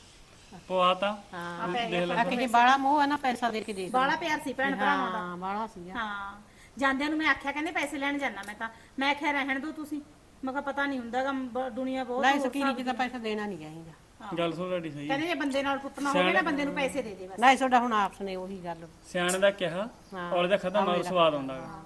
ਪਵਾ ਤਾਂ। ਹਾਂ। ਦੇਖ ਲੈ। ਕਿ ਜੇ ਬਾਲਾ ਮੋਹ ਹੈ ਨਾ ਪੈਸਾ ਦੇ ਕੇ ਦੇਖ ਬਾਲਾ ਪਿਆਰ ਸੀ ਭੈਣ ਭਰਾਵਾਂ ਦਾ। ਹਾਂ ਬਾਲਾ ਸੀਗਾ ਹਾਂ। ਜਾਂਦਿਆਂ ਨੂੰ ਮੈਂ ਆਖਿਆ ਕਹਿੰਦੇ ਪੈਸੇ ਲੈਣ ਜਾਣਾ ਮੈਂ ਤਾਂ। ਮੈਂ ਆਖਿਆ ਰਹਿਣ ਦਿਓ ਤੁਸੀਂ। ਮੈਂ ਕਿਹਾ ਪਤਾ ਨਹੀਂ ਹੁੰਦਾਗਾ ਦੁਨੀਆ ਬਹੁਤ ਲੈ ਸਕੀਰੀ ਜੀ ਦਾ। ਪੈਸਾ ਦੇਣਾ ਨਹੀਂ ਚਾਹੀਦਾ ਗੱਲ ਸੁਣ ਤੁਹਾਡੀ ਸਹੀ। ਕਹਿੰਦੇ ਜੇ ਬੰਦੇ ਨਾਲ ਕੁੱਟਣਾ ਹੋਵੇ ਨਾ ਬੰਦੇ ਨੂੰ ਪੈਸੇ ਦੇ ਦੇ ਬਸ। ਲੈ ਤੁਹਾਡਾ ਹੁਣ ਆਪਸ ਨੇ ਉਹੀ ਗੱਲ। ਸਿਆਣੇ ਦਾ ਕਿਹਾ ਔਰ ਦਾ ਖਤਮ ਆ ਸਵਾਦ ਆਉਂਦਾ ਗਾ।